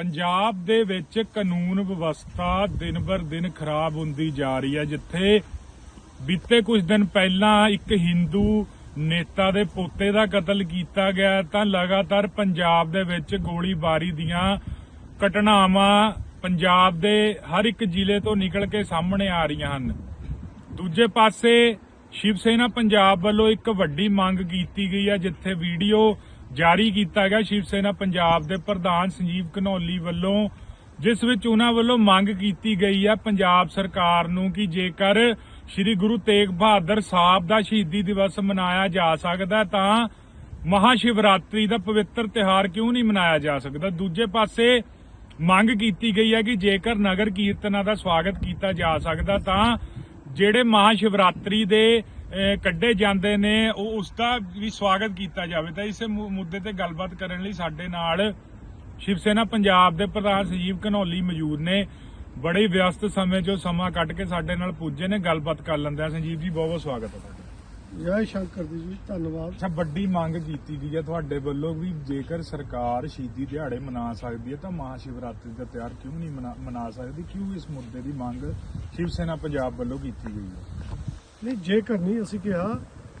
ਪੰਜਾਬ ਦੇ ਵਿੱਚ ਕਾਨੂੰਨ ਵਿਵਸਥਾ ਦਿਨ ਬਰ ਦਿਨ ਖਰਾਬ ਹੁੰਦੀ ਜਾ ਰਹੀ ਹੈ, ਜਿੱਥੇ ਬੀਤੇ ਕੁਝ ਦਿਨ ਪਹਿਲਾਂ ਇੱਕ ਹਿੰਦੂ ਨੇਤਾ ਦੇ ਪੋਤੇ ਦਾ ਕਤਲ ਕੀਤਾ ਗਿਆ, ਤਾਂ ਲਗਾਤਾਰ ਪੰਜਾਬ ਦੇ ਵਿੱਚ ਗੋਲੀਬਾਰੀ ਦੀਆਂ ਘਟਨਾਵਾਂ ਪੰਜਾਬ ਦੇ ਹਰ ਇੱਕ ਜ਼ਿਲ੍ਹੇ ਤੋਂ ਨਿਕਲ ਕੇ ਸਾਹਮਣੇ ਆ ਰਹੀਆਂ ਹਨ। ਦੂਜੇ ਪਾਸੇ ਸ਼ਿਵ ਸੈਨਾ ਪੰਜਾਬ ਵੱਲੋਂ ਇੱਕ ਵੱਡੀ ਮੰਗ ਕੀਤੀ ਗਈ ਹੈ, ਜਿੱਥੇ ਵੀਡੀਓ ਜਾਰੀ ਕੀਤਾ ਗਿਆ। ਸ਼ਿਵ ਸੈਨਾ ਪੰਜਾਬ ਦੇ ਪ੍ਰਧਾਨ ਸੰਜੀਵ ਘਨੌਲੀ ਵੱਲੋਂ, ਜਿਸ ਵਿੱਚ ਉਹਨਾਂ ਵੱਲੋਂ ਮੰਗ ਕੀਤੀ ਗਈ ਹੈ ਪੰਜਾਬ ਸਰਕਾਰ ਨੂੰ ਕਿ ਜੇਕਰ ਸ੍ਰੀ ਗੁਰੂ ਤੇਗ ਬਹਾਦਰ ਸਾਹਿਬ ਦਾ ਸ਼ਹੀਦੀ ਦਿਵਸ ਮਨਾਇਆ ਜਾ ਸਕਦਾ ਤਾਂ ਮਹਾਸ਼ਿਵਰਾਤਰੀ ਦਾ ਪਵਿੱਤਰ ਤਿਹਾਰ ਕਿਉਂ ਨਹੀਂ ਮਨਾਇਆ ਜਾ ਸਕਦਾ? ਦੂਜੇ ਪਾਸੇ ਮੰਗ ਕੀਤੀ ਗਈ ਹੈ ਕਿ ਜੇਕਰ ਨਗਰ ਕੀਰਤਨਾਂ ਦਾ ਸਵਾਗਤ ਕੀਤਾ ਜਾ ਸਕਦਾ, ਤਾਂ ਜਿਹੜੇ ਮਹਾਸ਼ਿਵਰਾਤਰੀ ਦੇ ਕੱਢੇ ਜਾਂਦੇ ਨੇ ਉਹ ਉਸ ਦਾ ਵੀ ਸਵਾਗਤ ਕੀਤਾ ਜਾਵੇ। ਤਾਂ ਇਸ ਮੁੱਦੇ ਤੇ ਗੱਲਬਾਤ ਕਰਨ ਲਈ ਸਾਡੇ ਨਾਲ ਸ਼ਿਵ ਸੈਨਾ ਪੰਜਾਬ ਦੇ ਪ੍ਰਧਾਨ ਸੰਜੀਵ ਘਨੌਲੀ ਮੌਜੂਦ ਨੇ। ਬੜੇ ਵਿਅਸਤ ਸਮੇਂ 'ਚੋਂ ਸਮਾਂ ਕੱਢ ਕੇ ਸਾਡੇ ਨਾਲ ਪੁੱਜੇ ਨੇ ਗੱਲਬਾਤ ਕਰ ਲੈਂਦੇ ਆ। ਸੰਜੀਵ ਜੀ ਬਹੁਤ ਬਹੁਤ ਸਵਾਗਤ ਹੈ ਤੁਹਾਡਾ। ਜੈ ਸ਼ੰਕਰ ਜੀ ਜੀ ਧੰਨਵਾਦ। ਅੱਛਾ ਵੱਡੀ ਮੰਗ ਕੀਤੀ ਗਈ ਹੈ ਤੁਹਾਡੇ ਵੱਲੋਂ ਵੀ ਜੇਕਰ ਸਰਕਾਰ ਸ਼ਹੀਦੀ ਦਿਹਾੜੇ ਮਨਾ ਸਕਦੀ ਹੈ ਤਾਂ ਮਹਾਸ਼ਿਵਰਾਤਰੀ ਦਾ ਤਿਉਹਾਰ ਕਿਉਂ ਨਹੀਂ ਮਨਾ ਸਕਦੀ? ਕਿਉਂ ਇਸ ਮੁੱਦੇ ਦੀ ਮੰਗ ਸ਼ਿਵ ਸੈਨਾ ਪੰਜਾਬ ਵੱਲੋਂ ਕੀਤੀ ਗਈ ਹੈ? ਨਹੀਂ, ਜੇਕਰ ਨਹੀਂ, ਅਸੀਂ ਕਿਹਾ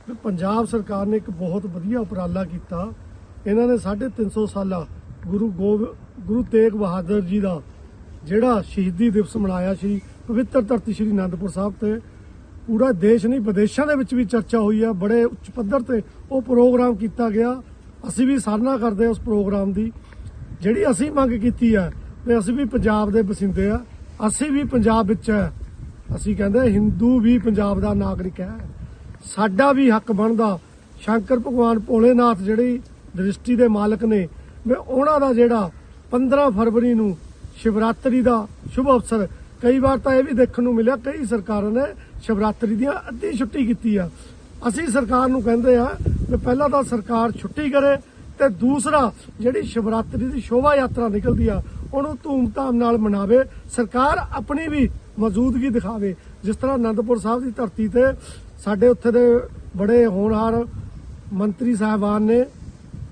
ਕਿ ਪੰਜਾਬ ਸਰਕਾਰ ਨੇ ਇੱਕ ਬਹੁਤ ਵਧੀਆ ਉਪਰਾਲਾ ਕੀਤਾ। ਇਹਨਾਂ ਨੇ 350 ਸਾਲਾ ਗੁਰੂ ਗੋਬਿੰਦ ਗੁਰੂ ਤੇਗ ਬਹਾਦਰ ਜੀ ਦਾ ਜਿਹੜਾ ਸ਼ਹੀਦੀ ਦਿਵਸ ਮਨਾਇਆ ਸੀ, ਪਵਿੱਤਰ ਧਰਤੀ ਸ੍ਰੀ ਅਨੰਦਪੁਰ ਸਾਹਿਬ ਤੇ, ਪੂਰਾ ਦੇਸ਼ ਨਹੀਂ, ਵਿਦੇਸ਼ਾਂ ਦੇ ਵਿੱਚ ਵੀ ਚਰਚਾ ਹੋਈ ਹੈ ਬੜੇ ਉੱਚ ਪੱਧਰ ਤੇ ਉਹ ਪ੍ਰੋਗਰਾਮ ਕੀਤਾ ਗਿਆ। ਅਸੀਂ ਵੀ ਸਾਰਨਾ ਕਰਦੇ ਹਾਂ ਉਸ ਪ੍ਰੋਗਰਾਮ ਦੀ। ਜਿਹੜੀ ਅਸੀਂ ਮੰਗ ਕੀਤੀ ਹੈ ਤੇ ਅਸੀਂ ਵੀ ਪੰਜਾਬ ਦੇ ਵਸਿੰਦੇ ਆ, ਅਸੀਂ ਵੀ ਪੰਜਾਬ ਵਿੱਚ ਹੈ ਅਸੀਂ ਕਹਿੰਦੇ ਹਿੰਦੂ ਵੀ ਪੰਜਾਬ ਦਾ ਨਾਗਰਿਕ ਹੈ। ਸਾਡਾ ਵੀ ਹੱਕ ਬਣਦਾ ਸ਼ੰਕਰ ਭਗਵਾਨ ਭੋਲੇਨਾਥ ਜਿਹੜੀ ਦ੍ਰਿਸ਼ਟੀ ਦੇ ਮਾਲਕ ਨੇ ਮੈਂ ਉਹਨਾਂ ਦਾ ਜਿਹੜਾ 15 ਫਰਵਰੀ ਨੂੰ ਸ਼ਿਵਰਾਤਰੀ ਦਾ ਸ਼ੁਭ ਅਵਸਰ, ਕਈ ਵਾਰ ਤਾਂ ਇਹ ਵੀ ਦੇਖਣ ਨੂੰ ਮਿਲਿਆ ਕਈ ਸਰਕਾਰਾਂ ਨੇ ਸ਼ਿਵਰਾਤਰੀ ਦੀ ਅੱਧੀ ਛੁੱਟੀ ਕੀਤੀ ਆ। ਅਸੀਂ ਸਰਕਾਰ ਨੂੰ ਕਹਿੰਦੇ ਆ ਕਿ ਪਹਿਲਾਂ ਤਾਂ ਸਰਕਾਰ ਛੁੱਟੀ ਕਰੇ ਤੇ ਦੂਸਰਾ ਜਿਹੜੀ ਸ਼ਿਵਰਾਤਰੀ ਦੀ ਸ਼ੋਭਾ ਯਾਤਰਾ ਨਿਕਲਦੀ ਆ, ਉਹਨੂੰ ਧੂਮ ਧਾਮ ਨਾਲ ਮਨਾਵੇ। ਸਰਕਾਰ ਆਪਣੀ ਵੀ ਮੌਜੂਦਗੀ ਦਿਖਾਵੇ। ਜਿਸ ਤਰ੍ਹਾਂ ਅਨੰਦਪੁਰ ਸਾਹਿਬ ਦੀ ਧਰਤੀ ਤੇ ਸਾਡੇ ਉੱਥੇ ਦੇ ਬੜੇ ਹੋਣਹਾਰ ਮੰਤਰੀ ਸਾਹਿਬਾਨ ਨੇ,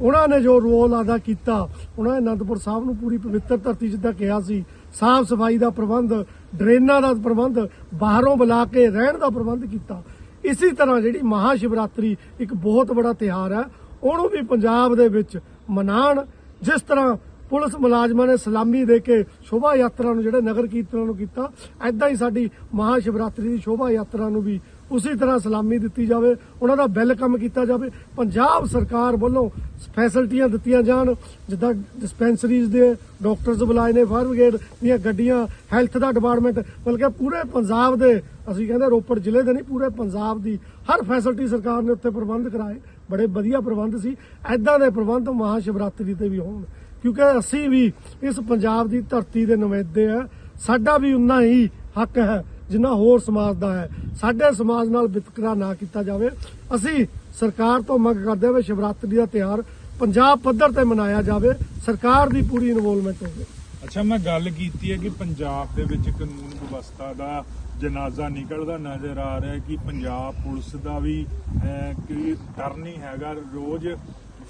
ਉਹਨਾਂ ਨੇ ਜੋ ਰੋਲ ਅਦਾ ਕੀਤਾ, ਉਹਨਾਂ ਨੇ ਅਨੰਦਪੁਰ ਸਾਹਿਬ ਨੂੰ ਪੂਰੀ ਪਵਿੱਤਰ ਧਰਤੀ ਜਿੱਦਾਂ ਕਿਹਾ ਸੀ, ਸਾਫ਼ ਸਫ਼ਾਈ ਦਾ ਪ੍ਰਬੰਧ, ਡਰੇਨਾਂ ਦਾ ਪ੍ਰਬੰਧ, ਬਾਹਰੋਂ ਬੁਲਾ ਕੇ ਰਹਿਣ ਦਾ ਪ੍ਰਬੰਧ ਕੀਤਾ। ਇਸੇ ਤਰ੍ਹਾਂ ਜਿਹੜੀ ਮਹਾ ਸ਼ਿਵਰਾਤਰੀ ਇੱਕ ਬਹੁਤ ਬੜਾ ਤਿਹਾਰ ਹੈ, ਉਹਨੂੰ ਵੀ ਪੰਜਾਬ ਦੇ ਵਿੱਚ ਮਨਾਣ ਜਿਸ ਤਰ੍ਹਾਂ ਪੁਲਿਸ ਮੁਲਾਜ਼ਮਾਂ ਨੇ ਸਲਾਮੀ ਦੇ ਕੇ ਸ਼ੋਭਾ ਯਾਤਰਾ ਨੂੰ ਜਿਹੜੇ ਨਗਰ ਕੀਰਤਨ ਨੂੰ ਕੀਤਾ ਐਦਾਂ ਹੀ ਸਾਡੀ ਮਹਾ ਸ਼ਿਵਰਾਤਰੀ ਦੀ ਸ਼ੋਭਾ ਯਾਤਰਾ ਨੂੰ ਵੀ ਉਸੇ ਤਰ੍ਹਾਂ ਸਲਾਮੀ ਦਿੱਤੀ ਜਾਵੇ, ਉਹਨਾਂ ਦਾ ਵੈਲਕਮ ਕੀਤਾ ਜਾਵੇ, ਪੰਜਾਬ ਸਰਕਾਰ ਵੱਲੋਂ ਫੈਸਿਲਿਟੀਆਂ ਦਿੱਤੀਆਂ ਜਾਣ, ਜਿੱਦਾਂ ਡਿਸਪੈਂਸਰੀਜ਼ ਦੇ ਡਾਕਟਰਸ ਬੁਲਾਏ ਨੇ ਫਾਇਰ ਬ੍ਰਿਗੇਡ ਦੀਆਂ ਗੱਡੀਆਂ ਹੈਲਥ ਦਾ ਡਿਪਾਰਟਮੈਂਟ ਬਲਕਿ ਪੂਰੇ ਪੰਜਾਬ ਦੇ, ਅਸੀਂ ਕਹਿੰਦੇ ਰੋਪੜ ਜ਼ਿਲ੍ਹੇ ਦੇ ਨਹੀਂ, ਪੂਰੇ ਪੰਜਾਬ ਦੀ ਹਰ ਫੈਸਿਲਿਟੀ ਸਰਕਾਰ ਨੇ ਉੱਥੇ ਪ੍ਰਬੰਧ ਕਰਾਏ, ਬੜੇ ਵਧੀਆ ਪ੍ਰਬੰਧ ਸੀ ਐਦਾਂ ਦੇ ਪ੍ਰਬੰਧ ਮਹਾ ਸ਼ਿਵਰਾਤਰੀ ਤੇ ਵੀ ਹੋਣ। ਕਿਉਂਕਿ ਅਸੀਂ ਵੀ ਇਸ ਪੰਜਾਬ ਦੀ ਧਰਤੀ ਦੇ ਨੁਮਾਇੰਦੇ ਆ। ਸਾਡਾ ਵੀ ਉਨਾ ਹੀ ਹੱਕ ਹੈ, ਜਿੰਨਾ ਹੋਰ ਸਮਾਜ ਦਾ ਹੈ। ਸਾਡੇ ਸਮਾਜ ਨਾਲ ਵਿਤਕਰਾ ਨਾ ਕੀਤਾ ਜਾਵੇ। ਅਸੀਂ ਸਰਕਾਰ ਤੋਂ ਮੰਗ ਕਰਦੇ ਹਾਂ ਵੀ ਸ਼ਿਵਰਾਤਰੀ ਦਾ ਤਿਉਹਾਰ ਪੰਜਾਬ ਪੱਧਰ ਤੇ ਮਨਾਇਆ ਜਾਵੇ। ਸਰਕਾਰ ਦੀ ਪੂਰੀ ਇਨਵੋਲਵਮੈਂਟ ਹੋਵੇ। ਅੱਛਾ, ਮੈਂ ਗੱਲ ਕੀਤੀ ਹੈ ਕਿ ਪੰਜਾਬ ਦੇ ਵਿੱਚ ਕਾਨੂੰਨ ਵਿਵਸਥਾ ਦਾ ਜਨਾਜ਼ਾ ਨਿਕਲਦਾ ਨਜ਼ਰ ਆ ਰਿਹਾ ਕਿ ਪੰਜਾਬ ਪੁਲਿਸ ਦਾ ਵੀ ਕੋਈ ਡਰ ਨਹੀਂ ਹੈਗਾ। ਰੋਜ਼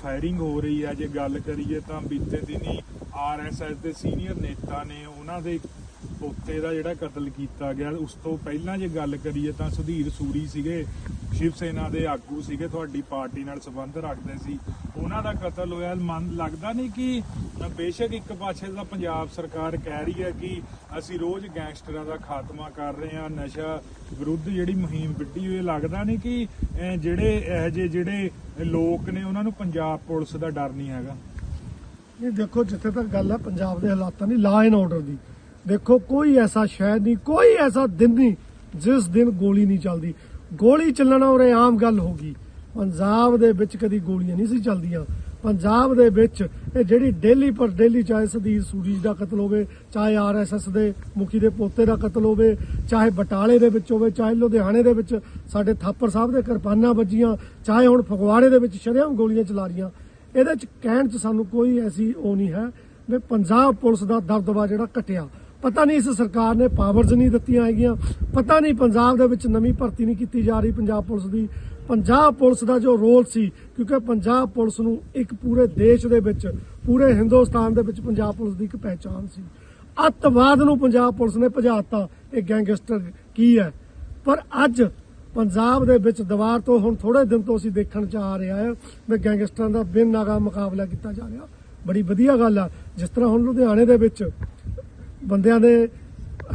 ਫਾਇਰਿੰਗ ਹੋ ਰਹੀ ਹੈ, ਜੇ ਗੱਲ ਕਰੀਏ ਤਾਂ ਬੀਤੇ ਦਿਨੀ ਆਰਐਸਐਸ ਦੇ ਸੀਨੀਅਰ ਨੇਤਾ ਨੇ ਉਹਨਾਂ ਦੇ ਪੋਤੇ ਦਾ ਜਿਹੜਾ ਕਤਲ ਕੀਤਾ ਗਿਆ, ਉਸ ਤੋਂ ਪਹਿਲਾਂ ਜੇ ਗੱਲ ਕਰੀਏ ਤਾਂ ਸੁਧੀਰ ਸੂਰੀ ਸੀਗੇ, ਸ਼ਿਵ ਸੈਨਾ ਦੇ ਆਗੂ ਸੀਗੇ, ਤੁਹਾਡੀ ਪਾਰਟੀ ਨਾਲ ਸੰਬੰਧ ਰੱਖਦੇ ਸੀ। ਉਹਨਾਂ ਦਾ ਕਤਲ ਹੋਇਆ, ਮਨ ਲੱਗਦਾ ਨਹੀਂ ਕਿ ਬੇਸ਼ੱਕ ਇੱਕ ਪਾਸੇ ਦਾ ਪੰਜਾਬ ਸਰਕਾਰ ਕਹਿ ਰਹੀ ਹੈ ਕਿ ਅਸੀਂ ਰੋਜ਼ ਗੈਂਗਸਟਰਾਂ ਦਾ ਖਾਤਮਾ ਕਰ ਰਹੇ ਹਾਂ, ਨਸ਼ਾ ਵਿਰੁੱਧ ਜਿਹੜੀ ਮੁਹਿੰਮ ਵਿੱਢੀ ਹੋਈ ਲੱਗਦਾ ਨਹੀਂ ਕਿ ਜਿਹੜੇ ਇਹ ਜਿਹੇ ਜਿਹੜੇ ਲੋਕ ਨੇ, ਉਹਨਾਂ ਨੂੰ ਪੰਜਾਬ ਪੁਲਿਸ ਦਾ ਡਰ ਨਹੀਂ ਹੈਗਾ। ਨਹੀਂ, ਦੇਖੋ, ਜਿੱਥੇ ਤੱਕ ਗੱਲ ਹੈ, ਪੰਜਾਬ ਦੇ ਹਾਲਾਤਾਂ ਦੀ ਲਾ ਐਂਡ ਆਰਡਰ ਦੀ। ਦੇਖੋ, ਕੋਈ ਐਸਾ ਸ਼ਹਿਰ ਨਹੀਂ, ਕੋਈ ਐਸਾ ਦਿਨ ਨਹੀਂ ਜਿਸ ਦਿਨ ਗੋਲੀ ਨਹੀਂ ਚੱਲਦੀ। ਗੋਲੀ ਚੱਲਣਾ ਉਰੇ ਆਮ ਗੱਲ ਹੋ ਗਈ। ਪੰਜਾਬ ਦੇ ਵਿੱਚ ਕਦੀ ਗੋਲੀਆਂ ਨਹੀਂ ਸੀ ਚੱਲਦੀਆਂ। ਪੰਜਾਬ ਦੇ ਵਿੱਚ ਇਹ ਜਿਹੜੀ ਡੇਲੀ ਪਰ ਡੇਲੀ ਚਾਹੇ ਸਦੀਰ ਸੂਰੀਜ ਦਾ ਕਤਲ ਹੋਵੇ, ਚਾਹੇ ਆਰਐਸਐਸ ਦੇ ਮੁਖੀ ਦੇ ਪੋਤੇ ਦਾ ਕਤਲ ਹੋਵੇ, ਚਾਹੇ ਬਟਾਲੇ ਦੇ ਵਿੱਚ ਹੋਵੇ, ਚਾਹੇ ਲੁਧਿਆਣੇ ਦੇ ਵਿੱਚ ਸਾਡੇ ਥਾਪਰ ਸਾਹਿਬ ਦੇ ਕਿਰਪਾਨਾਂ ਵੱਜੀਆਂ, ਚਾਹੇ ਹੁਣ ਫਗਵਾੜੇ ਦੇ ਵਿੱਚ ਸ਼ਰੇਆਮ ਗੋਲੀਆਂ ਚਲਾ ਰਹੀਆਂ। ਇਹਦੇ ਚ ਕਹਿਣ ਚ ਸਾਨੂੰ ਕੋਈ ਐਸੀ ਉਹ ਨਹੀਂ ਹੈ ਵੀ ਪੰਜਾਬ ਪੁਲਿਸ ਦਾ ਦਬਦਬਾ ਜਿਹੜਾ ਘਟਿਆ। ਪਤਾ ਨਹੀਂ ਇਸ ਸਰਕਾਰ ਨੇ ਪਾਵਰਸ ਨਹੀਂ ਦਿੱਤੀਆਂ ਹੈਗੀਆਂ। ਪਤਾ ਨਹੀਂ ਪੰਜਾਬ ਦੇ ਵਿੱਚ ਨਵੀਂ ਭਰਤੀ ਨਹੀਂ ਕੀਤੀ ਜਾ ਰਹੀ ਪੰਜਾਬ ਪੁਲਿਸ ਦੀ। ਪੰਜਾਬ ਪੁਲਿਸ ਦਾ ਜੋ ਰੋਲ ਸੀ, ਕਿਉਂਕਿ ਪੰਜਾਬ ਪੁਲਿਸ ਨੂੰ ਇੱਕ ਪੂਰੇ ਦੇਸ਼ ਦੇ ਵਿੱਚ, ਪੂਰੇ ਹਿੰਦੁਸਤਾਨ ਦੇ ਵਿੱਚ ਪੰਜਾਬ ਪੁਲਿਸ ਦੀ ਇੱਕ ਪਹਿਚਾਨ ਸੀ। ਅੱਤਵਾਦ ਨੂੰ ਪੰਜਾਬ ਪੁਲਿਸ ਨੇ ਭਜਾਤਾ, ਇਹ ਗੈਂਗਸਟਰ ਕੀ ਹੈ? ਪਰ ਅੱਜ ਪੰਜਾਬ ਦੇ ਵਿੱਚ ਦੀਵਾਰ ਤੋਂ ਹੁਣ ਥੋੜੇ ਦਿਨ ਤੋਂ ਅਸੀਂ ਦੇਖਣ ਚ ਆ ਰਿਹਾ ਹੈ ਵੀ ਗੈਂਗਸਟਰਾਂ ਦਾ ਬਿਨ ਨਾਗਾ ਮੁਕਾਬਲਾ ਕੀਤਾ ਜਾ ਰਿਹਾ। ਬੜੀ ਵਧੀਆ ਗੱਲ ਆ। ਜਿਸ ਤਰ੍ਹਾਂ ਹੁਣ ਲੁਧਿਆਣੇ ਦੇ ਵਿੱਚ ਬੰਦਿਆਂ ਦੇ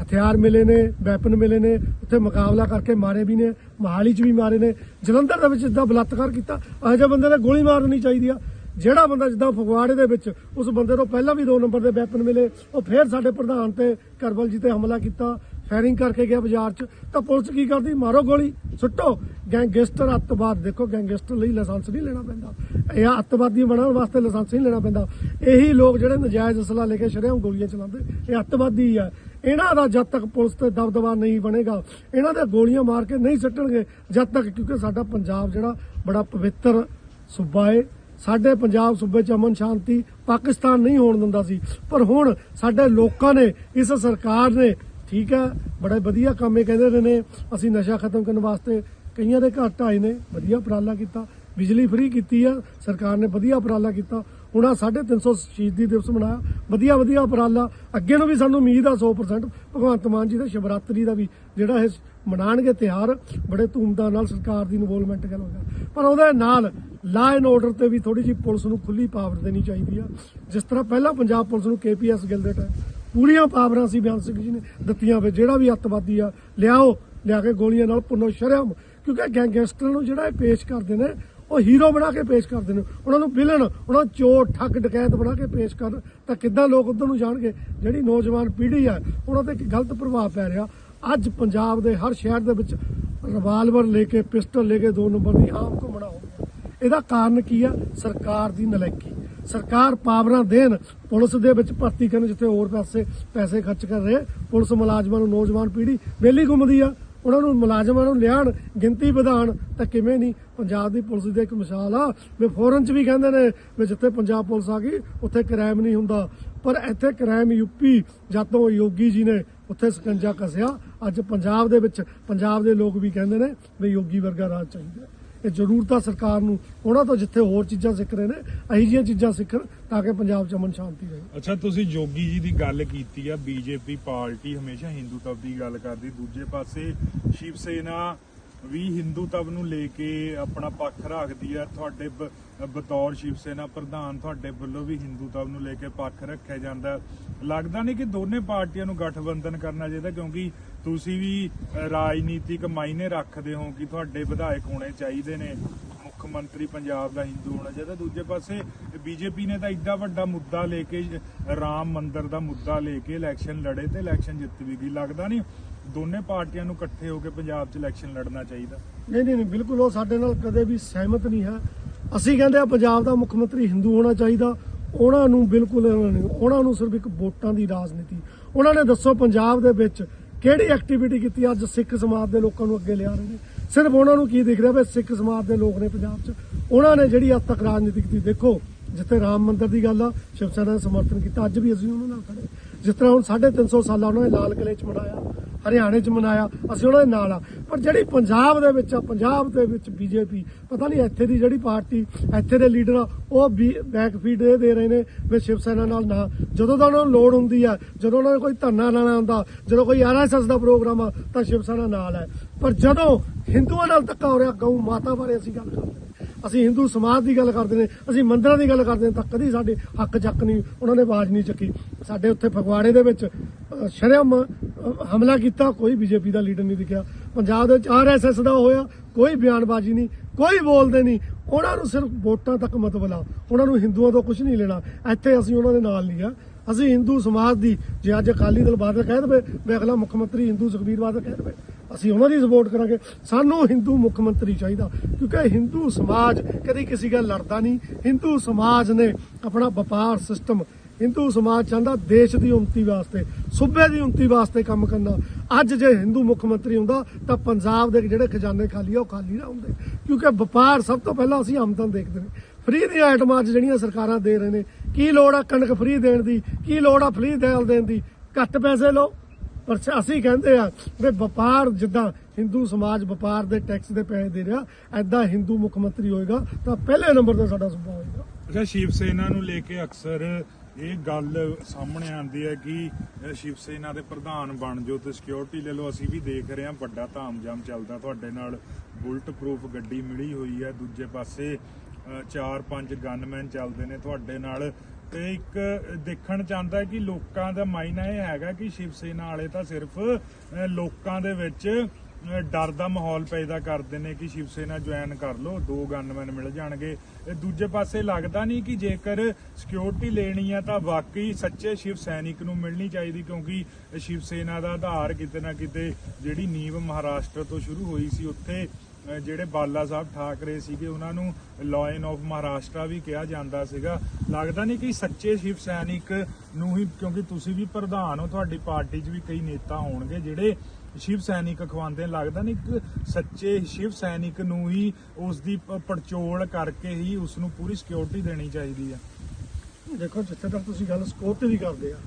ਹਥਿਆਰ ਮਿਲੇ ਨੇ ਵੈਪਨ ਮਿਲੇ ਨੇ, ਉੱਥੇ ਮੁਕਾਬਲਾ ਕਰਕੇ ਮਾਰੇ ਵੀ ਨੇ, ਮਹਾਲੀ 'ਚ ਵੀ ਮਾਰੇ ਨੇ। ਜਲੰਧਰ ਦੇ ਵਿੱਚ ਜਿੱਦਾਂ ਬਲਾਤਕਾਰ ਕੀਤਾ, ਇਹੋ ਜਿਹੇ ਬੰਦੇ ਨੇ ਗੋਲੀ ਮਾਰਨੀ ਚਾਹੀਦੀ ਆ। ਜਿਹੜਾ ਬੰਦਾ ਜਿੱਦਾਂ ਫਗਵਾੜੇ ਦੇ ਵਿੱਚ, ਉਸ ਬੰਦੇ ਤੋਂ ਪਹਿਲਾਂ ਵੀ ਦੋ ਨੰਬਰ ਦੇ ਵੈਪਨ ਮਿਲੇ, ਉਹ ਫੇਰ ਸਾਡੇ ਪ੍ਰਧਾਨ ਤੇ ਕਰਬਲ ਜੀ ਤੇ ਹਮਲਾ ਕੀਤਾ ਫਾਇਰਿੰਗ ਕਰਕੇ ਗਿਆ ਬਾਜ਼ਾਰ 'ਚ। ਤਾਂ ਪੁਲਿਸ ਕੀ ਕਰਦੀ? ਮਾਰੋ ਗੋਲੀ, ਸੁੱਟੋ। ਗੈਂਗਸਟਰ ਅੱਤਵਾਦ, ਦੇਖੋ ਗੈਂਗਸਟਰ ਲਈ ਲਾਇਸੈਂਸ ਨਹੀਂ ਲੈਣਾ ਪੈਂਦਾ। ਇਹ ਅੱਤਵਾਦੀ ਬਣਨ ਵਾਸਤੇ ਲਾਇਸੈਂਸ ਨਹੀਂ ਲੈਣਾ ਪੈਂਦਾ। ਇਹੀ ਲੋਕ ਜਿਹੜੇ ਨਜਾਇਜ਼ ਅਸਲਾ ਲੈ ਕੇ ਸ਼ਰੇਆਮ ਗੋਲੀਆਂ ਚਲਾਉਂਦੇ, ਇਹ ਅੱਤਵਾਦੀ ਆ। ਇਹਨਾਂ ਦਾ ਜਦ ਤੱਕ ਪੁਲਿਸ ਤੇ ਦਬਦਬਾ ਨਹੀਂ ਬਣੇਗਾ, ਇਹਨਾਂ ਦੇ ਗੋਲੀਆਂ ਮਾਰ ਕੇ ਨਹੀਂ ਸੱਟਣਗੇ ਜਦ ਤੱਕ, ਕਿਉਂਕਿ ਸਾਡਾ ਪੰਜਾਬ ਜਿਹੜਾ ਬੜਾ ਪਵਿੱਤਰ ਸੂਬਾ ਏ। ਸਾਡੇ ਪੰਜਾਬ ਸੂਬੇ ਚ ਅਮਨ ਸ਼ਾਂਤੀ ਪਾਕਿਸਤਾਨ ਨਹੀਂ ਹੋਣ ਦਿੰਦਾ ਸੀ। ਪਰ ਹੁਣ ਸਾਡੇ ਲੋਕਾਂ ਨੇ, ਇਸ ਸਰਕਾਰ ਨੇ, ਠੀਕ ਹੈ, ਬੜਾ ਵਧੀਆ ਕੰਮ ਇਹ ਕਹਿੰਦੇ ਰਹੇ ਨੇ, ਅਸੀਂ ਨਸ਼ਾ ਖਤਮ ਕਰਨ ਵਾਸਤੇ ਕਈਆਂ ਦੇ ਘਰ ਢਾਏ ਨੇ, ਵਧੀਆ ਉਪਰਾਲਾ ਕੀਤਾ, ਬਿਜਲੀ ਫ੍ਰੀ ਕੀਤੀ ਆ, ਸਰਕਾਰ ਨੇ ਵਧੀਆ ਉਪਰਾਲਾ ਕੀਤਾ। ਹੁਣ ਆ 350 ਸ਼ਹੀਦੀ ਦਿਵਸ ਮਨਾਇਆ। ਵਧੀਆ ਵਧੀਆ ਉਪਰਾਲਾ। ਅੱਗੇ ਨੂੰ ਵੀ ਸਾਨੂੰ ਉਮੀਦ ਆ 100% ਭਗਵੰਤ ਮਾਨ ਜੀ ਦਾ ਸ਼ਿਵਰਾਤਰੀ ਦਾ ਵੀ ਜਿਹੜਾ ਇਹ ਮਨਾਣਗੇ ਤਿਉਹਾਰ, ਬੜੇ ਧੂਮਧਾਮ ਨਾਲ ਸਰਕਾਰ ਦੀ ਇਨਵੋਲਵਮੈਂਟ ਗੱਲ ਹੋ ਪਰ ਉਹਦੇ ਨਾਲ ਲਾ ਐਂਡ ਆਰਡਰ ਤੇ ਵੀ ਥੋੜੀ ਜਿਹੀ ਪੁਲਿਸ ਨੂੰ ਖੁੱਲੀ ਪਾਵਰ ਦੇਣੀ ਚਾਹੀਦੀ ਆ। ਜਿਸ ਤਰ੍ਹਾਂ ਪਹਿਲਾਂ ਪੰਜਾਬ ਪੁਲਿਸ ਨੂੰ ਕੇਪੀਐਸ ਗਿੱਲ ਦੇ ਟਾਈਮ ਪੂਰੀਆਂ ਪਾਵਰਾਂ ਸੀ ਬਿਆਨ ਸਿੰਘ ਜੀ ਨੇ ਦਿੱਤੀਆਂ ਵੇ, ਜਿਹੜਾ ਵੀ ਅੱਤਵਾਦੀ ਆ, ਲਿਆਓ, ਲਿਆ ਕੇ ਗੋਲੀਆਂ ਨਾਲ ਪੁੰਨੋ ਸ਼ਰਿਆਮ। ਕਿਉਂਕਿ ਗੈਂਗਸਟਰਾਂ ਨੂੰ ਜਿਹੜਾ ਇਹ ਪੇਸ਼ ਕਰਦੇ ਨੇ ਉਹ ਹੀਰੋ ਬਣਾ ਕੇ ਪੇਸ਼ ਕਰਦੇ ਨੇ। ਉਹਨਾਂ ਨੂੰ ਵਿਲਨ ਉਹਨਾਂ ਨੂੰ ਚੋਰ, ਠੱਗ, ਡਕੈਤ ਬਣਾ ਕੇ ਪੇਸ਼ ਕਰ ਤਾਂ ਕਿੱਦਾਂ ਲੋਕ ਉਧਰ ਨੂੰ ਜਾਣਗੇ? ਜਿਹੜੀ ਨੌਜਵਾਨ ਪੀੜ੍ਹੀ ਆ, ਉਹਨਾਂ ਤੇ ਇੱਕ ਗਲਤ ਪ੍ਰਭਾਵ ਪੈ ਰਿਹਾ। ਅੱਜ ਪੰਜਾਬ ਦੇ ਹਰ ਸ਼ਹਿਰ ਦੇ ਵਿੱਚ ਰਿਵਾਲਵਰ ਲੈ ਕੇ ਪਿਸਟਲ ਲੈ ਕੇ ਦੋ ਨੰਬਰ ਦੀ ਆਮ ਘੁੰਮਣਾ ਹੋ ਗਿਆ। ਇਹਦਾ ਕਾਰਨ ਕੀ ਆ? ਸਰਕਾਰ ਦੀ ਨਲਾਇਕੀ। ਸਰਕਾਰ ਪਾਵਰਾਂ ਦੇਣ, ਪੁਲਿਸ ਦੇ ਵਿੱਚ ਭਰਤੀ ਕਰਨ ਜਿੱਥੇ ਹੋਰ ਪੈਸੇ ਪੈਸੇ ਖਰਚ ਕਰ ਰਹੇ ਪੁਲਿਸ ਮੁਲਾਜ਼ਮਾਂ ਨੂੰ ਨੌਜਵਾਨ ਪੀੜ੍ਹੀ ਵਿਹਲੀ ਘੁੰਮਦੀ ਆ। ਉਹਨਾਂ ਨੂੰ ਮੁਲਾਜ਼ਮਾਂ ਨੂੰ ਲਿਆਣ ਗਿਣਤੀ ਵਧਾਣ ਤਾਂ ਕਿਵੇਂ ਨਹੀਂ? ਪੰਜਾਬ ਦੀ ਪੁਲਿਸ ਦੀ ਇੱਕ ਮਿਸਾਲ ਆ। ਵੀ ਫੋਰਨ ਚ ਵੀ ਕਹਿੰਦੇ ਨੇ ਵੀ ਜਿੱਥੇ ਪੰਜਾਬ ਪੁਲਿਸ ਆ ਗਈ, ਉੱਥੇ ਕ੍ਰਾਈਮ ਨਹੀਂ ਹੁੰਦਾ। ਪਰ ਇੱਥੇ ਕ੍ਰਾਈਮ ਯੂਪੀ ਜਦ ਤੋਂ ਯੋਗੀ ਜੀ ਨੇ ਉੱਥੇ ਸਕੰਜਾ ਕੱਸਿਆ। ਅੱਜ ਪੰਜਾਬ ਦੇ ਵਿੱਚ ਪੰਜਾਬ ਦੇ ਲੋਕ ਵੀ ਕਹਿੰਦੇ ਨੇ ਵੀ ਯੋਗੀ ਵਰਗਾ ਰਾਜ ਚਾਹੀਦਾ। ਇਹ ਜ਼ਰੂਰਤ ਆ ਸਰਕਾਰ ਨੂੰ। ਉਹਨਾਂ ਤੋਂ ਜਿੱਥੇ ਹੋਰ ਚੀਜ਼ਾਂ ਸਿੱਖ ਰਹੇ ਨੇ, ਇਹੀ ਜਿਹੀਆਂ ਚੀਜ਼ਾਂ ਸਿੱਖਣ ਤਾਂ ਕਿ ਪੰਜਾਬ 'ਚ ਅਮਨ ਸ਼ਾਂਤੀ ਰਹੇ। ਅੱਛਾ, ਤੁਸੀਂ ਜੋਗੀ ਜੀ ਦੀ ਗੱਲ ਕੀਤੀ ਆ, ਬੀਜੇਪੀ ਪਾਰਟੀ ਹਮੇਸ਼ਾ ਹਿੰਦੂਤਵ ਦੀ ਗੱਲ ਕਰਦੀ, ਦੂਜੇ ਪਾਸੇ ਸ਼ਿਵ ਸੇਨਾ ਵੀ ਹਿੰਦੂਤਵ ਨੂੰ ਲੈ ਕੇ ਆਪਣਾ ਪੱਖ ਰੱਖਦੀ ਹੈ ਤੁਹਾਡੇ ਬ- ਬਤੌਰ ਸ਼ਿਵ ਸੈਨਾ ਪ੍ਰਧਾਨ ਤੁਹਾਡੇ ਵੱਲੋਂ ਵੀ ਹਿੰਦੂਤਵ ਨੂੰ ਲੈ ਕੇ ਪੱਖ ਰੱਖਿਆ ਜਾਂਦਾ। ਲੱਗਦਾ ਨਹੀਂ ਕਿ ਦੋਨੇ ਪਾਰਟੀਆਂ ਨੂੰ ਗਠਬੰਧਨ ਕਰਨਾ ਚਾਹੀਦਾ, ਕਿਉਂਕਿ ਤੁਸੀਂ ਵੀ ਰਾਜਨੀਤਿਕ ਮਾਇਨੇ ਰੱਖਦੇ ਹੋ ਕਿ ਤੁਹਾਡੇ ਵਿਧਾਇਕ ਹੋਣੇ ਚਾਹੀਦੇ ਨੇ। ਮੁੱਖ ਮੰਤਰੀ ਪੰਜਾਬ ਦਾ ਹਿੰਦੂ ਹੋਣਾ ਚਾਹੀਦਾ। ਦੂਜੇ ਪਾਸੇ, ਬੀਜੇਪੀ ਨੇ ਤਾਂ ਇੱਡਾ ਵੱਡਾ ਮੁੱਦਾ ਲੈ ਕੇ, ਰਾਮ ਮੰਦਿਰ ਦਾ ਮੁੱਦਾ ਲੈ ਕੇ ਇਲੈਕਸ਼ਨ ਲੜੇ ਤੇ ਇਲੈਕਸ਼ਨ ਜਿੱਤ ਵੀ ਗਈ। ਲੱਗਦਾ ਨਹੀਂ ਦੋਨੇ ਪਾਰਟੀਆਂ ਨੂੰ ਇਕੱਠੇ ਹੋ ਕੇ ਪੰਜਾਬ 'ਚ ਇਲੈਕਸ਼ਨ ਲੜਨਾ ਚਾਹੀਦਾ। ਨਹੀਂ ਨਹੀਂ ਨਹੀਂ, ਬਿਲਕੁਲ ਉਹ ਸਾਡੇ ਨਾਲ ਕਦੇ ਵੀ ਸਹਿਮਤ ਨਹੀਂ ਹੈ। ਅਸੀਂ ਕਹਿੰਦੇ ਆ ਪੰਜਾਬ ਦਾ ਮੁੱਖ ਮੰਤਰੀ ਹਿੰਦੂ ਹੋਣਾ ਚਾਹੀਦਾ। ਉਹਨਾਂ ਨੂੰ ਬਿਲਕੁਲ, ਉਹਨਾਂ ਨੇ ਉਹਨਾਂ ਨੂੰ ਸਿਰਫ ਇੱਕ ਵੋਟਾਂ ਦੀ ਰਾਜਨੀਤੀ। ਉਹਨਾਂ ਨੇ ਦੱਸੋ ਪੰਜਾਬ ਦੇ ਵਿੱਚ ਕਿਹੜੀ ਐਕਟੀਵਿਟੀ ਕੀਤੀ ਅੱਜ ਸਿੱਖ ਸਮਾਜ ਦੇ ਲੋਕਾਂ ਨੂੰ ਅੱਗੇ ਲਿਆ ਰਹੇ ਨੇ? ਸਿਰਫ ਉਹਨਾਂ ਨੂੰ ਕੀ ਦਿਖ ਰਿਹਾ ਵੀ ਸਿੱਖ ਸਮਾਜ ਦੇ ਲੋਕ ਨੇ ਪੰਜਾਬ 'ਚ? ਉਹਨਾਂ ਨੇ ਜਿਹੜੀ ਅੱਜ ਤੱਕ ਰਾਜਨੀਤੀ ਕੀਤੀ, ਦੇਖੋ, ਜਿੱਥੇ ਰਾਮ ਮੰਦਿਰ ਦੀ ਗੱਲ ਆ ਸ਼ਿਵ ਸੈਨਾ ਨੇ ਸਮਰਥਨ ਕੀਤਾ, ਅੱਜ ਵੀ ਅਸੀਂ ਉਹਨਾਂ ਨਾਲ ਖੜੇ। ਜਿਸ ਤਰ੍ਹਾਂ ਹੁਣ 350 ਸਾਲਾ ਉਹਨਾਂ ਨੇ ਲਾਲ ਕਿਲੇ 'ਚ ਮਨਾਇਆ ਹਰਿਆਣੇ 'ਚ ਮਨਾਇਆ, ਅਸੀਂ ਉਹਨਾਂ ਦੇ ਨਾਲ ਆ। ਪਰ ਜਿਹੜੀ ਪੰਜਾਬ ਦੇ ਵਿੱਚ ਆ, ਪੰਜਾਬ ਦੇ ਵਿੱਚ ਬੀਜੇਪੀ, ਪਤਾ ਨਹੀਂ ਇੱਥੇ ਦੀ ਜਿਹੜੀ ਪਾਰਟੀ, ਇੱਥੇ ਦੇ ਲੀਡਰ ਆ, ਉਹ ਬੈਕ ਫੀਡ ਇਹ ਦੇ ਰਹੇ ਨੇ ਵੀ ਸ਼ਿਵ ਸੈਨਾ ਨਾਲ ਨਾ। ਜਦੋਂ ਤਾਂ ਉਹਨਾਂ ਨੂੰ ਲੋੜ ਹੁੰਦੀ ਆ, ਜਦੋਂ ਉਹਨਾਂ ਨੂੰ ਕੋਈ ਧਰਨਾ ਲਾਣਾ ਹੁੰਦਾ, ਜਦੋਂ ਕੋਈ ਆਰਐਸਐਸ ਦਾ ਪ੍ਰੋਗਰਾਮ ਆ, ਤਾਂ ਸ਼ਿਵ ਸੈਨਾ ਨਾਲ ਹੈ ਪਰ ਜਦੋਂ ਹਿੰਦੂਆਂ ਨਾਲ ਧੱਕਾ ਹੋ ਰਿਹਾ, ਗਊ ਮਾਤਾ ਬਾਰੇ ਅਸੀਂ ਗੱਲ ਕਰਦੇ ਅਸੀਂ ਹਿੰਦੂ ਸਮਾਜ ਦੀ ਗੱਲ ਕਰਦੇ ਨੇ, ਅਸੀਂ ਮੰਦਰਾਂ ਦੀ ਗੱਲ ਕਰਦੇ ਨੇ ਤਾਂ ਕਦੀ ਸਾਡੇ ਹੱਕ ਚੱਕ ਨਹੀਂ, ਉਹਨਾਂ ਨੇ ਆਵਾਜ਼ ਨਹੀਂ ਚੱਕੀ। ਸਾਡੇ ਉੱਥੇ ਫਗਵਾੜੇ ਦੇ ਵਿੱਚ ਸ਼ਰਮ ਹਮਲਾ ਕੀਤਾ, ਕੋਈ ਬੀਜੇਪੀ ਦਾ ਲੀਡਰ ਨਹੀਂ ਦਿਖਿਆ। ਪੰਜਾਬ ਦੇ ਵਿੱਚ ਆਰਐਸਐਸ ਦਾ ਹੋਇਆ, ਕੋਈ ਬਿਆਨਬਾਜ਼ੀ ਨਹੀਂ, ਕੋਈ ਬੋਲਦੇ ਨਹੀਂ। ਉਹਨਾਂ ਨੂੰ ਸਿਰਫ ਵੋਟਾਂ ਤੱਕ ਮਤਲਬ ਆ ਉਹਨਾਂ ਨੂੰ ਹਿੰਦੂਆਂ ਤੋਂ ਕੁਝ ਨਹੀਂ ਲੈਣਾ। ਇੱਥੇ ਅਸੀਂ ਉਹਨਾਂ ਦੇ ਨਾਲ ਨਹੀਂ ਆ। ਅਸੀਂ ਹਿੰਦੂ ਸਮਾਜ ਦੀ, ਜੇ ਅੱਜ ਅਕਾਲੀ ਦਲ ਬਾਦਲ ਕਹਿ ਦੇਵੇ ਵੀ ਅਗਲਾ ਮੁੱਖ ਮੰਤਰੀ ਹਿੰਦੂ ਸੁਖਬੀਰ ਬਾਦਲ ਕਹਿ ਦੇਵੇ, ਅਸੀਂ ਉਹਨਾਂ ਦੀ ਸਪੋਰਟ ਕਰਾਂਗੇ। ਸਾਨੂੰ ਹਿੰਦੂ ਮੁੱਖ ਮੰਤਰੀ ਚਾਹੀਦਾ, ਕਿਉਂਕਿ ਹਿੰਦੂ ਸਮਾਜ ਕਦੀ ਕਿਸੇ ਗੱਲ ਲੜਦਾ ਨਹੀਂ। ਹਿੰਦੂ ਸਮਾਜ ਨੇ ਆਪਣਾ ਵਪਾਰ ਸਿਸਟਮ ਹਿੰਦੂ ਸਮਾਜ ਚਾਹੁੰਦਾ ਦੇਸ਼ ਦੀ ਉન્નਤੀ ਵਾਸਤੇ, ਸੂਬੇ ਦੀ ਉન્નਤੀ ਵਾਸਤੇ ਕੰਮ ਕਰਨਾ। ਅੱਜ ਜੇ ਹਿੰਦੂ ਮੁੱਖ ਮੰਤਰੀ ਹੁੰਦਾ, ਤਾਂ ਪੰਜਾਬ ਦੇ ਜਿਹੜੇ ਖਜ਼ਾਨੇ ਖਾਲੀ ਆ, ਉਹ ਖਾਲੀ ਨਾ ਹੁੰਦੇ। ਕਿਉਂਕਿ ਵਪਾਰ ਸਭ ਤੋਂ ਪਹਿਲਾਂ ਅਸੀਂ ਆਮਦਨ ਦੇਖਦੇ ਨੇ। ਫ੍ਰੀ ਦੀਆਂ ਆਈਟਮਾਂ ਅੱਜ ਜਿਹੜੀਆਂ ਸਰਕਾਰਾਂ ਦੇ ਰਹੇ ਨੇ, ਕੀ ਲੋੜ ਆ ਕਣਕ ਫ੍ਰੀ ਦੇਣ ਦੀ? ਕੀ ਲੋੜ ਆ ਫ੍ਰੀ ਦਾਲ ਦੇਣ ਦੀ? ਘੱਟ ਪੈਸੇ ਲਓ। ਪਰ ਅਸੀਂ ਕਹਿੰਦੇ ਆ ਵੀ ਵਪਾਰ ਜਿੱਦਾਂ ਹਿੰਦੂ ਸਮਾਜ ਵਪਾਰ ਦੇ ਟੈਕਸ ਦੇ ਪੈਸੇ ਦੇ ਰਿਹਾ ਐਦਾਂ ਹਿੰਦੂ ਮੁੱਖ ਮੰਤਰੀ ਹੋਏਗਾ, ਤਾਂ ਪਹਿਲੇ ਨੰਬਰ ਤੇ ਸਾਡਾ ਸੂਬਾ ਹੋਏਗਾ। ਅੱਛਾ ਸ਼ਿਵ ਸੈਨਾ ਨੂੰ ਲੈ ਕੇ ਅਕਸਰ ਇਹ ਗੱਲ ਸਾਹਮਣੇ ਆਉਂਦੀ ਹੈ ਕਿ ਸ਼ਿਵ ਸੈਨਾ ਦੇ ਪ੍ਰਧਾਨ ਬਣ ਜਾਓ ਤੇ ਸਿਕਿਉਰਿਟੀ ਲੈ ਲਓ। ਅਸੀਂ ਵੀ ਦੇਖ ਰਹੇ ਹਾਂ ਵੱਡਾ ਧਾਮਜਾਮ ਚੱਲਦਾ ਤੁਹਾਡੇ ਨਾਲ। ਬੁਲਟ ਪ੍ਰੂਫ ਗੱਡੀ ਮਿਲੀ ਹੋਈ ਹੈ। ਦੂਜੇ ਪਾਸੇ ਚਾਰ ਪੰਜ ਗਨਮੈਨ ਚੱਲਦੇ ਨੇ ਤੁਹਾਡੇ ਨਾਲ। ਤੇ ਇੱਕ ਦੇਖਣ ਚਾਹੁੰਦਾ ਕਿ ਲੋਕਾਂ ਦਾ ਮਾਇਨਾ ਇਹ ਹੈਗਾ ਕਿ ਸ਼ਿਵ ਸੈਨਾ ਵਾਲੇ ਤਾਂ ਸਿਰਫ ਲੋਕਾਂ ਦੇ ਵਿੱਚ ਡਰ ਦਾ ਮਾਹੌਲ ਪੈਦਾ ਕਰਦੇ ਨੇ ਕਿ ਸ਼ਿਵ ਸੈਨਾ ਜੁਆਇਨ ਕਰ ਲਓ, ਦੋ ਗਨਮੈਨ ਮਿਲ ਜਾਣਗੇ। ਦੂਜੇ ਪਾਸੇ ਲੱਗਦਾ ਨਹੀਂ ਕਿ ਜੇਕਰ ਸਿਕਿਉਰਿਟੀ ਲੈਣੀ ਆ ਤਾਂ ਵਾਕਈ ਸੱਚੇ ਸ਼ਿਵ ਸੈਨਿਕ ਨੂੰ ਮਿਲਣੀ ਚਾਹੀਦੀ, ਕਿਉਂਕਿ ਸ਼ਿਵ ਸੈਨਾ ਦਾ ਆਧਾਰ ਕਿਤੇ ਨਾ ਕਿਤੇ ਜਿਹੜੀ ਨੀਂਵ ਮਹਾਰਾਸ਼ਟਰ ਤੋਂ ਸ਼ੁਰੂ ਹੋਈ ਸੀ, ਉੱਥੇ ਜਿਹੜੇ ਬਾਲਾ ਸਾਹਿਬ ਠਾਕਰੇ ਸੀਗੇ, ਉਹਨਾਂ ਨੂੰ ਲਾਇਨ ਆਫ ਮਹਾਰਾਸ਼ਟਰ ਵੀ ਕਿਹਾ ਜਾਂਦਾ ਸੀਗਾ। ਲੱਗਦਾ ਨਹੀਂ ਕਿ ਸੱਚੇ ਸ਼ਿਵ ਸੈਨਿਕ ਨੂੰ ਹੀ, ਕਿਉਂਕਿ ਤੁਸੀਂ ਵੀ ਪ੍ਰਧਾਨ ਹੋ, ਤੁਹਾਡੀ ਪਾਰਟੀ 'ਚ ਵੀ ਕਈ ਨੇਤਾ ਹੋਣਗੇ ਜਿਹੜੇ ਸ਼ਿਵ ਸੈਨਿਕ ਅਖਵਾਉਂਦੇ ਲੱਗਦਾ ਨਹੀਂ ਕਿ ਸੱਚੇ ਸ਼ਿਵ ਸੈਨਿਕ ਨੂੰ ਹੀ ਉਸ ਦੀ ਪੜਚੋਲ ਕਰਕੇ ਹੀ ਉਸ ਨੂੰ ਪੂਰੀ ਸਿਕਿਉਰਿਟੀ ਦੇਣੀ ਚਾਹੀਦੀ ਹੈ ਦੇਖੋ, ਜਿੱਥੇ ਤੱਕ ਤੁਸੀਂ ਗੱਲ ਸਕੋਪ ਦੀ ਕਰਦੇ ਆ,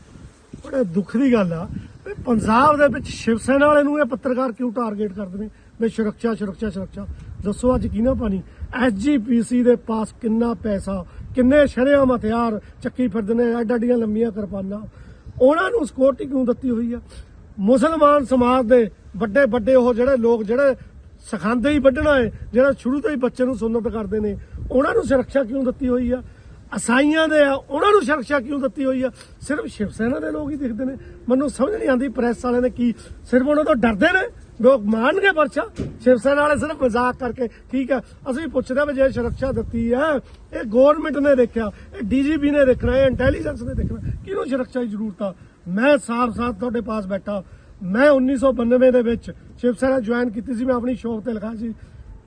ਬੜੇ ਦੁੱਖ ਦੀ ਗੱਲ ਆ। ਵੀ ਪੰਜਾਬ ਦੇ ਵਿੱਚ ਸ਼ਿਵ ਸੈਨਾ ਵਾਲੇ ਨੂੰ ਇਹ ਪੱਤਰਕਾਰ ਕਿਉਂ ਟਾਰਗੇਟ ਕਰਦੇ ਨੇ? ਵੀ ਸੁਰੱਖਿਆ ਸੁਰੱਖਿਆ ਸੁਰੱਖਿਆ। ਦੱਸੋ ਅੱਜ ਕੀ ਨਾ ਪਾਣੀ? ਐਸਜੀਪੀਸੀ ਦੇ ਪਾਸ ਕਿੰਨਾ ਪੈਸਾ, ਕਿੰਨੇ ਸ਼ਰੇਆਮ ਹਥਿਆਰ ਚੱਕੀ ਫਿਰਦੇ ਨੇ ਐਡਾ ਐਡੀਆਂ ਲੰਮੀਆਂ ਕਿਰਪਾਨਾਂ। ਉਹਨਾਂ ਨੂੰ ਸਿਕਿਉਰਿਟੀ ਕਿਉਂ ਦਿੱਤੀ ਹੋਈ ਆ? ਮੁਸਲਮਾਨ ਸਮਾਜ ਦੇ ਵੱਡੇ ਵੱਡੇ ਉਹ ਜਿਹੜੇ ਲੋਕ ਜਿਹੜੇ ਸਿਖਾਉਂਦੇ ਹੀ ਵੱਢਣਾ ਹੈ, ਜਿਹੜਾ ਸ਼ੁਰੂ ਤੋਂ ਹੀ ਬੱਚੇ ਨੂੰ ਸੁਨਨਤ ਕਰਦੇ ਨੇ, ਉਹਨਾਂ ਨੂੰ ਸੁਰੱਖਿਆ ਕਿਉਂ ਦਿੱਤੀ ਹੋਈ ਆ? ਅਸਾਈਆਂ ਦੇ ਆ, ਉਹਨਾਂ ਨੂੰ ਸੁਰੱਖਿਆ ਕਿਉਂ ਦਿੱਤੀ ਹੋਈ ਆ? ਸਿਰਫ ਸ਼ਿਵ ਸੈਨਾ ਦੇ ਲੋਕ ਹੀ ਦਿਖਦੇ ਨੇ। ਮੈਨੂੰ ਸਮਝ ਨਹੀਂ ਆਉਂਦੀ ਪ੍ਰੈਸ ਵਾਲਿਆਂ ਨੇ ਕੀ, ਸਿਰਫ ਉਹਨਾਂ ਤੋਂ ਡਰਦੇ ਨੇ? ਲੋਕ ਮਾਨਗੇ ਪਰਚਾ? ਸ਼ਿਵ ਸੈਨਾ ਵਾਲੇ ਸਿਰਫ ਮਜ਼ਾਕ ਕਰਕੇ, ਠੀਕ ਆ, ਅਸੀਂ ਪੁੱਛਦੇ ਵੀ ਜੇ ਸੁਰੱਖਿਆ ਦਿੱਤੀ ਹੈ ਇਹ ਗਵਰਨਮੈਂਟ ਨੇ ਦੇਖਿਆ, ਇਹ ਡੀਜੀਪੀ ਨੇ ਦੇਖਣਾ, ਇਹ ਇੰਟੈਲੀਜੈਂਸ ਨੇ ਦੇਖਣਾ, ਕਿਹਨੂੰ ਸੁਰੱਖਿਆ ਦੀ ਜ਼ਰੂਰਤ ਆ? ਮੈਂ ਸਾਫ਼-ਸਾਫ਼ ਤੁਹਾਡੇ ਪਾਸ ਬੈਠਾ। ਮੈਂ 1992 ਦੇ ਵਿੱਚ ਸ਼ਿਵ ਸੈਨਾ ਜੁਆਇਨ ਕੀਤੀ ਸੀ, ਮੈਂ ਆਪਣੀ ਸ਼ੌਕ ਤੇ ਲਿਖਾ ਸੀ।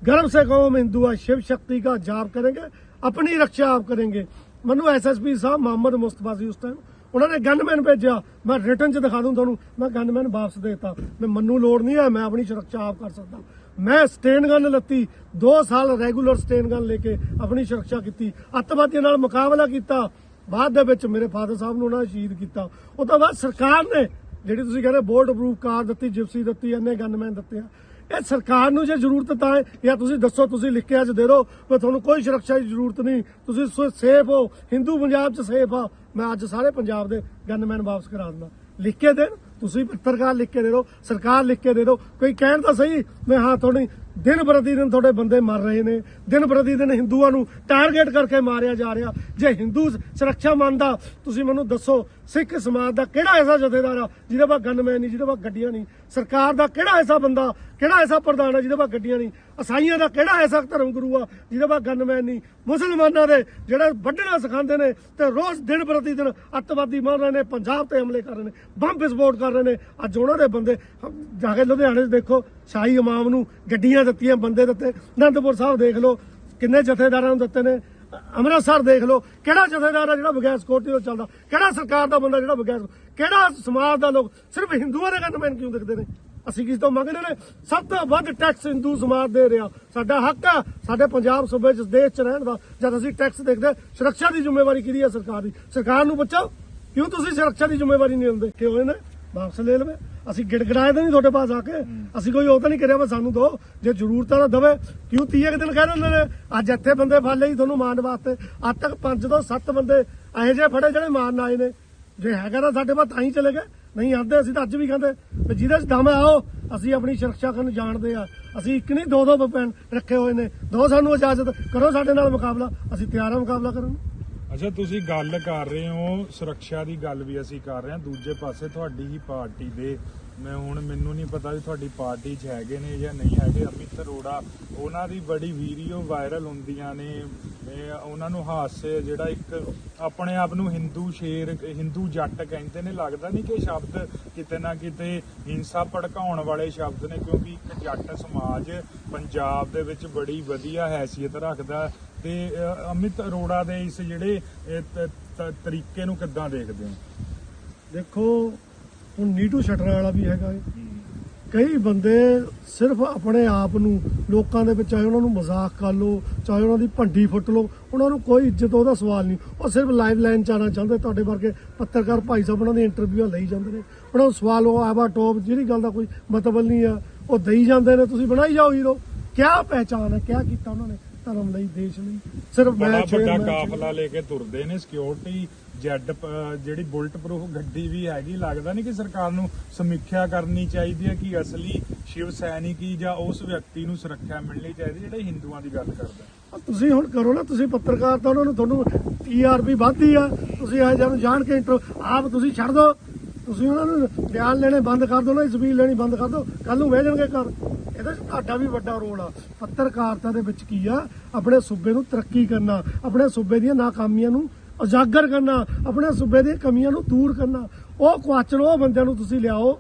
ਗਰਮ ਸੇ ਕੌਮ ਹਿੰਦੂ ਆ ਸ਼ਿਵ ਸ਼ਕਤੀ ਦਾ ਜਾਪ ਕਰਾਂਗੇ, ਆਪਣੀ ਰੱਖਿਆ ਆਪ ਕਰਾਂਗੇ। ਮੈਨੂੰ ਐਸਐਸਪੀ ਸਾਹਿਬ ਮੁਹੰਮਦ ਮੁਸਤਫਾ ਸੀ ਉਸ ਟਾਈਮ ਉਹਨਾਂ ਨੇ ਗਨਮੈਨ ਭੇਜਿਆ। ਮੈਂ ਰਿਟਰਨ 'ਚ ਦਿਖਾ ਦੂੰ ਤੁਹਾਨੂੰ। ਮੈਂ ਗਨਮੈਨ ਵਾਪਸ ਦੇਤਾ। ਮੈਂ ਮੈਨੂੰ ਲੋੜ ਨਹੀਂ ਆ ਮੈਂ ਆਪਣੀ ਸੁਰੱਖਿਆ ਆਪ ਕਰ ਸਕਦਾ। ਮੈਂ ਸਟੇਨ ਗਨ ਲੱਤੀ। 2 ਸਾਲ ਰੈਗੂਲਰ ਸਟੇਨ ਗਨ ਲੈ ਕੇ ਆਪਣੀ ਸੁਰੱਖਿਆ ਕੀਤੀ। ਅੱਤਵਾਦੀਆਂ ਨਾਲ ਮੁਕਾਬਲਾ ਕੀਤਾ। ਬਾਅਦ ਦੇ ਵਿੱਚ ਮੇਰੇ ਫਾਦਰ ਸਾਹਿਬ ਨੂੰ ਉਹਨਾਂ ਨੇ ਸ਼ਹੀਦ ਕੀਤਾ। ਉਹ ਤੋਂ ਬਾਅਦ ਸਰਕਾਰ ਨੇ ਜਿਹੜੀ ਤੁਸੀਂ ਕਹਿੰਦੇ ਬੋਰਡ ਅਪਰੂਵ ਕਾਰ ਦਿੱਤੀ ਜਿਪਸੀ ਦਿੱਤੀ, ਇੰਨੇ ਗਨਮੈਨ ਦਿੱਤੇ ਆ ਇਹ ਸਰਕਾਰ ਨੂੰ ਜੇ ਜ਼ਰੂਰਤ ਤਾਂ ਹੈ, ਜਾਂ ਤੁਸੀਂ ਦੱਸੋ, ਤੁਸੀਂ ਲਿਖ ਕੇ ਅੱਜ ਦੇ ਦਿਓ ਵੀ ਤੁਹਾਨੂੰ ਕੋਈ ਸੁਰੱਖਿਆ ਦੀ ਜ਼ਰੂਰਤ ਨਹੀਂ। ਤੁਸੀਂ ਸੇਫ ਹੋ, ਹਿੰਦੂ ਪੰਜਾਬ 'ਚ ਸੇਫ ਆ। ਮੈਂ ਅੱਜ ਸਾਰੇ ਪੰਜਾਬ ਦੇ ਗਨਮੈਨ ਵਾਪਸ ਕਰਾ ਦਿੰਦਾ। ਲਿਖ ਕੇ ਦੇਣ, ਤੁਸੀਂ ਪੱਤਰਕਾਰ ਲਿਖ ਕੇ ਦੇ ਦਿਓ ਸਰਕਾਰ ਲਿਖ ਕੇ ਦੇ ਦਿਓ ਕੋਈ ਕਹਿਣ ਤਾਂ ਸਹੀ, ਮੈਂ ਹਾਂ ਤੁਹਾਡੀ ਦਿਨ ਪ੍ਰਤੀ ਦਿਨ ਤੁਹਾਡੇ ਬੰਦੇ ਮਰ ਰਹੇ ਨੇ। ਦਿਨ ਪ੍ਰਤੀ ਦਿਨ ਹਿੰਦੂਆਂ ਨੂੰ ਟਾਰਗੇਟ ਕਰਕੇ ਮਾਰਿਆ ਜਾ ਰਿਹਾ। ਜੇ ਹਿੰਦੂ ਸੁਰੱਖਿਆ ਮੰਨਦਾ, ਤੁਸੀਂ ਮੈਨੂੰ ਦੱਸੋ, ਸਿੱਖ ਸਮਾਜ ਦਾ ਕਿਹੜਾ ਐਸਾ ਜਥੇਦਾਰ ਆ, ਜਿਹਦੇ ਕੋਲ ਗਨਮੈਨ ਨਹੀਂ, ਜਿਹਦੇ ਕੋਲ ਗੱਡੀਆਂ ਨਹੀਂ? ਸਰਕਾਰ ਦਾ ਕਿਹੜਾ ਐਸਾ ਬੰਦਾ, ਕਿਹੜਾ ਐਸਾ ਪ੍ਰਧਾਨ ਆ, ਜਿਹਦੇ ਕੋਲ ਗੱਡੀਆਂ ਨਹੀਂ? ਅਸਾਈਆਂ ਦਾ ਕਿਹੜਾ ਐਸਾ ਧਰਮ ਗੁਰੂ ਆ, ਜਿਹਦੇ ਕੋਲ ਗਨਮੈਨ ਨਹੀਂ? ਮੁਸਲਮਾਨਾਂ ਦੇ ਜਿਹੜੇ ਵੱਢਣਾ ਸਿਖਾਉਂਦੇ ਨੇ ਤੇ ਰੋਜ਼ ਦਿਨ ਪ੍ਰਤੀ ਦਿਨ ਅੱਤਵਾਦੀ ਮਾਰ ਰਹੇ ਨੇ, ਪੰਜਾਬ ਤੇ ਹਮਲੇ ਕਰ ਰਹੇ ਨੇ, ਬੰਬ ਵਿਸਫੋਟ ਕਰ ਰਹੇ ਨੇ। ਅੱਜ ਉਹਨਾਂ ਦੇ ਬੰਦੇ ਜਾ ਕੇ ਲੁਧਿਆਣੇ 'ਚ ਦੇਖੋ ਸ਼ਾਹੀ ਇਮਾਮ ਨੂੰ ਗੱਡੀਆਂ ਦਿੱਤੀਆਂ ਬੰਦੇ ਦਿੱਤੇ। ਅਨੰਦਪੁਰ ਸਾਹਿਬ ਦੇਖ ਲਓ ਕਿੰਨੇ ਜਥੇਦਾਰਾਂ ਨੂੰ ਦਿੱਤੇ ਨੇ। ਅੰਮ੍ਰਿਤਸਰ ਦੇਖ ਲਓ ਕਿਹੜਾ ਜਥੇਦਾਰ ਆ ਜਿਹੜਾ ਬਗੈਰ ਸਿਕਿਉਰਿਟੀ ਤੋਂ ਚੱਲਦਾ? ਕਿਹੜਾ ਸਰਕਾਰ ਦਾ ਬੰਦਾ ਜਿਹੜਾ ਬਗੈਰ ਕਿਹੜਾ ਸਮਾਜ ਦਾ ਲੋਕ? ਸਿਰਫ ਹਿੰਦੂਆਂ ਦੇ ਗਨਮੈਨ ਕਿਉਂ ਦਿਖਦੇ ਨੇ? ਅਸੀਂ ਕਿਸ ਤੋਂ ਮੰਗਦੇ ਨੇ? ਸਭ ਤੋਂ ਵੱਧ ਟੈਕਸ ਹਿੰਦੂ ਸਮਾਜ ਦੇ ਰਿਹਾ। ਸਾਡਾ ਹੱਕ ਆ ਸਾਡੇ ਪੰਜਾਬ ਸੂਬੇ ਚ ਦੇਸ਼ ਚ ਰਹਿਣ ਦਾ। ਜਦ ਅਸੀਂ ਟੈਕਸ ਦੇਖਦੇ, ਸੁਰੱਖਿਆ ਦੀ ਜ਼ਿੰਮੇਵਾਰੀ ਕਿਹਦੀ ਹੈ ਸਰਕਾਰ ਦੀ? ਸਰਕਾਰ ਨੂੰ ਬਚਾਓ ਕਿਉਂ ਤੁਸੀਂ ਸੁਰੱਖਿਆ ਦੀ ਜ਼ਿੰਮੇਵਾਰੀ ਨਹੀਂ ਲੈਂਦੇ ਕਿ ਹੋਏ ਨੇ ਵਾਪਸ ਲੈ ਲਵੇ। ਅਸੀਂ ਗਿੜਗੜਾਏ ਤਾਂ ਨਹੀਂ ਤੁਹਾਡੇ ਪਾਸ ਆ ਕੇ। ਅਸੀਂ ਕੋਈ ਉਹ ਤਾਂ ਨਹੀਂ ਕਰਿਆ ਵਾ ਸਾਨੂੰ ਦੋ। ਜੇ ਜ਼ਰੂਰਤ ਆ ਤਾਂ ਦਵੇ ਕਿਉਂ 30 ਦਿਨ ਕਹਿ ਦਿੰਦੇ ਨੇ? ਅੱਜ ਇੱਥੇ ਬੰਦੇ ਫੜ ਲਈ ਤੁਹਾਨੂੰ ਮਾਰਨ ਵਾਸਤੇ। ਅੱਜ ਤੱਕ 5 ਤੋਂ 7 ਬੰਦੇ ਇਹੋ ਜਿਹੇ ਫੜੇ ਜਿਹੜੇ ਮਾਰਨ ਆਏ ਨੇ। ਜੇ ਹੈਗਾ ਤਾਂ ਸਾਡੇ ਪਾਸ ਤਾਂ ਹੀ ਚਲੇ ਗਏ। ਨਹੀਂ ਆਂਦੇ ਅਸੀਂ ਤਾਂ ਅੱਜ ਵੀ ਕਹਿੰਦੇ ਵੀ ਜਿਹਦੇ ਚ ਦਮ ਆਓ। ਅਸੀਂ ਆਪਣੀ ਸੁਰੱਖਿਆ ਕਰਨ ਜਾਣਦੇ ਆ। ਅਸੀਂ ਇੱਕ ਨਹੀਂ ਦੋ ਦੋ ਵਪਨ ਰੱਖੇ ਹੋਏ ਨੇ। ਦੋ ਸਾਨੂੰ ਇਜਾਜ਼ਤ। ਕਰੋ ਸਾਡੇ ਨਾਲ ਮੁਕਾਬਲਾ। ਅਸੀਂ ਤਿਆਰ ਹਾਂ ਮੁਕਾਬਲਾ ਕਰਨ। ਅੱਛਾ ਤੁਸੀਂ ਗੱਲ ਕਰ ਰਹੇ ਹੋ। ਸੁਰੱਖਿਆ ਦੀ ਗੱਲ ਵੀ ਅਸੀਂ ਕਰ ਰਹੇ ਹਾਂ। ਦੂਜੇ ਪਾਸੇ ਤੁਹਾਡੀ ਹੀ ਪਾਰਟੀ ਦੇ ਮੈਂ ਹੁਣ ਮੈਨੂੰ ਨਹੀਂ ਪਤਾ ਵੀ ਤੁਹਾਡੀ ਪਾਰਟੀ 'ਚ ਹੈਗੇ ਨੇ ਜਾਂ ਨਹੀਂ ਹੈਗੇ। ਅਮਿਤ ਅਰੋੜਾ, ਉਹਨਾਂ ਦੀ ਬੜੀ ਵੀਡੀਓ ਵਾਇਰਲ ਹੁੰਦੀਆਂ ਨੇ। ਉਹਨਾਂ ਨੂੰ ਹਾਸੇ ਜਿਹੜਾ ਇੱਕ ਆਪਣੇ ਆਪ ਨੂੰ ਹਿੰਦੂ ਸ਼ੇਰ, ਹਿੰਦੂ ਜੱਟ ਕਹਿੰਦੇ ਨੇ। ਲੱਗਦਾ ਨਹੀਂ ਕਿ ਸ਼ਬਦ ਕਿਤੇ ਨਾ ਕਿਤੇ ਹਿੰਸਾ ਭੜਕਾਉਣ ਵਾਲੇ ਸ਼ਬਦ ਨੇ, ਕਿਉਂਕਿ ਇੱਕ ਜੱਟ ਸਮਾਜ ਪੰਜਾਬ ਦੇ ਵਿੱਚ ਬੜੀ ਵਧੀਆ ਹੈਸੀਅਤ ਰੱਖਦਾ ਤੇ ਅਮਿਤ ਅਰੋੜਾ ਦੇ ਇਸ ਜਿਹੜੇ ਤਰੀਕੇ ਨੂੰ ਕਿੱਦਾਂ ਦੇਖਦੇ ਹੋ? ਦੇਖੋ ਹੁਣ ਨੀਟੂ ਸ਼ਟਰਾਂ ਵਾਲਾ ਵੀ ਹੈਗਾ ਏ ਕਈ ਬੰਦੇ ਸਿਰਫ ਆਪਣੇ ਆਪ ਨੂੰ, ਲੋਕਾਂ ਦੇ ਵਿੱਚ ਚਾਹੇ ਉਹਨਾਂ ਨੂੰ ਮਜ਼ਾਕ ਕਰ ਲੋ ਚਾਹੇ ਉਹਨਾਂ ਦੀ ਭੰਡੀ ਫੁੱਟ ਲੋ ਉਹਨਾਂ ਨੂੰ ਕੋਈ ਇੱਜ਼ਤ ਉਹਦਾ ਸਵਾਲ ਨਹੀਂ। ਉਹ ਸਿਰਫ ਲਾਈਵ ਲਾਈਨ ਚ ਆਉਣਾ ਚਾਹੁੰਦੇ, ਤੁਹਾਡੇ ਵਰਗੇ ਪੱਤਰਕਾਰ ਭਾਈ ਸਾਹਿਬ ਉਹਨਾਂ ਦੀ ਇੰਟਰਵਿਊਆਂ ਲਈ ਜਾਂਦੇ ਨੇ। ਉਹਨਾਂ ਨੂੰ ਸਵਾਲ, ਉਹ ਆਵਾ ਟੋਪ ਜਿਹੜੀ ਗੱਲ ਦਾ ਕੋਈ ਮਤਲਬ ਨਹੀਂ ਆ, ਉਹ ਦੇਈ ਜਾਂਦੇ ਨੇ, ਤੁਸੀਂ ਬਣਾਈ ਜਾਓ ਹੀਰੋ ਕਿਆ ਪਹਿਚਾਨ ਹੈ, ਕਿਆ ਕੀਤਾ ਉਹਨਾਂ ਨੇ? ਧਰਮ ਲਈ ਦੇਸ਼ ਲਈ। ਸਿਰਫ ਬੜਾ ਮੈਚ ਵੱਡਾ ਮੈਚ- ਕਾਫਲਾ ਲੈ ਕੇ ਤੁਰਦੇ ਨੇ ਸਿਕਿਉਰਿਟੀ ਜੈਡ ਜਿਹੜੀ ਬੁਲਟ ਪ੍ਰੂਫ ਗੱਡੀ ਵੀ ਹੈਗੀ ਲੱਗਦਾ ਨਹੀਂ ਕਿ ਸਰਕਾਰ ਨੂੰ ਸਮੀਖਿਆ ਕਰਨੀ ਚਾਹੀਦੀ ਹੈ ਕਿ ਅਸਲੀ ਸ਼ਿਵ ਸੈਨਿਕੀ ਜਾਂ ਉਸ ਵਿਅਕਤੀ ਨੂੰ ਸੁਰੱਖਿਆ ਮਿਲਣੀ ਚਾਹੀਦੀ ਜਿਹੜੇ ਹਿੰਦੂਆਂ ਦੀ ਗੱਲ ਕਰਦਾ ਤੁਸੀਂ ਹੁਣ ਕਰੋ ਨਾ ਤੁਸੀਂ ਪੱਤਰਕਾਰ ਤਾਂ ਉਹਨਾਂ ਨੂੰ ਤੁਹਾਨੂੰ ਟੀਆਰਪੀ ਵੱਧਦੀ ਆ। ਤੁਸੀਂ ਇਹ ਜਾਨ ਜਾਣ ਕੇ ਇੰਟਰ ਆਪ ਤੁਸੀਂ ਛੱਡ ਦਿਓ। ਤੁਸੀਂ ਉਹਨਾਂ ਨੂੰ ਬਿਆਨ ਲੈਣੇ ਬੰਦ ਕਰ ਦਿਓ ਨਾ ਸਪੀਚ ਲੈਣੀ ਬੰਦ ਕਰ ਦਿਓ ਕੱਲ ਨੂੰ ਵਹਿ ਜਾਣਗੇ ਘਰ। ਇਹਦੇ 'ਚ ਤੁਹਾਡਾ ਵੀ ਵੱਡਾ ਰੋਲ ਆ। ਪੱਤਰਕਾਰਤਾ ਦੇ ਵਿੱਚ ਕੀ ਆ? ਆਪਣੇ ਸੂਬੇ ਨੂੰ ਤਰੱਕੀ ਕਰਨਾ, ਆਪਣੇ ਸੂਬੇ ਦੀਆਂ ਨਾਕਾਮੀਆਂ ਨੂੰ ਉਜਾਗਰ ਕਰਨਾ, ਆਪਣੇ ਸੂਬੇ ਦੀਆਂ ਕਮੀਆਂ ਨੂੰ ਦੂਰ ਕਰਨਾ। ਉਹ ਕੁਆਚਨ ਉਹ ਬੰਦਿਆਂ ਨੂੰ ਤੁਸੀਂ ਲਿਆਓ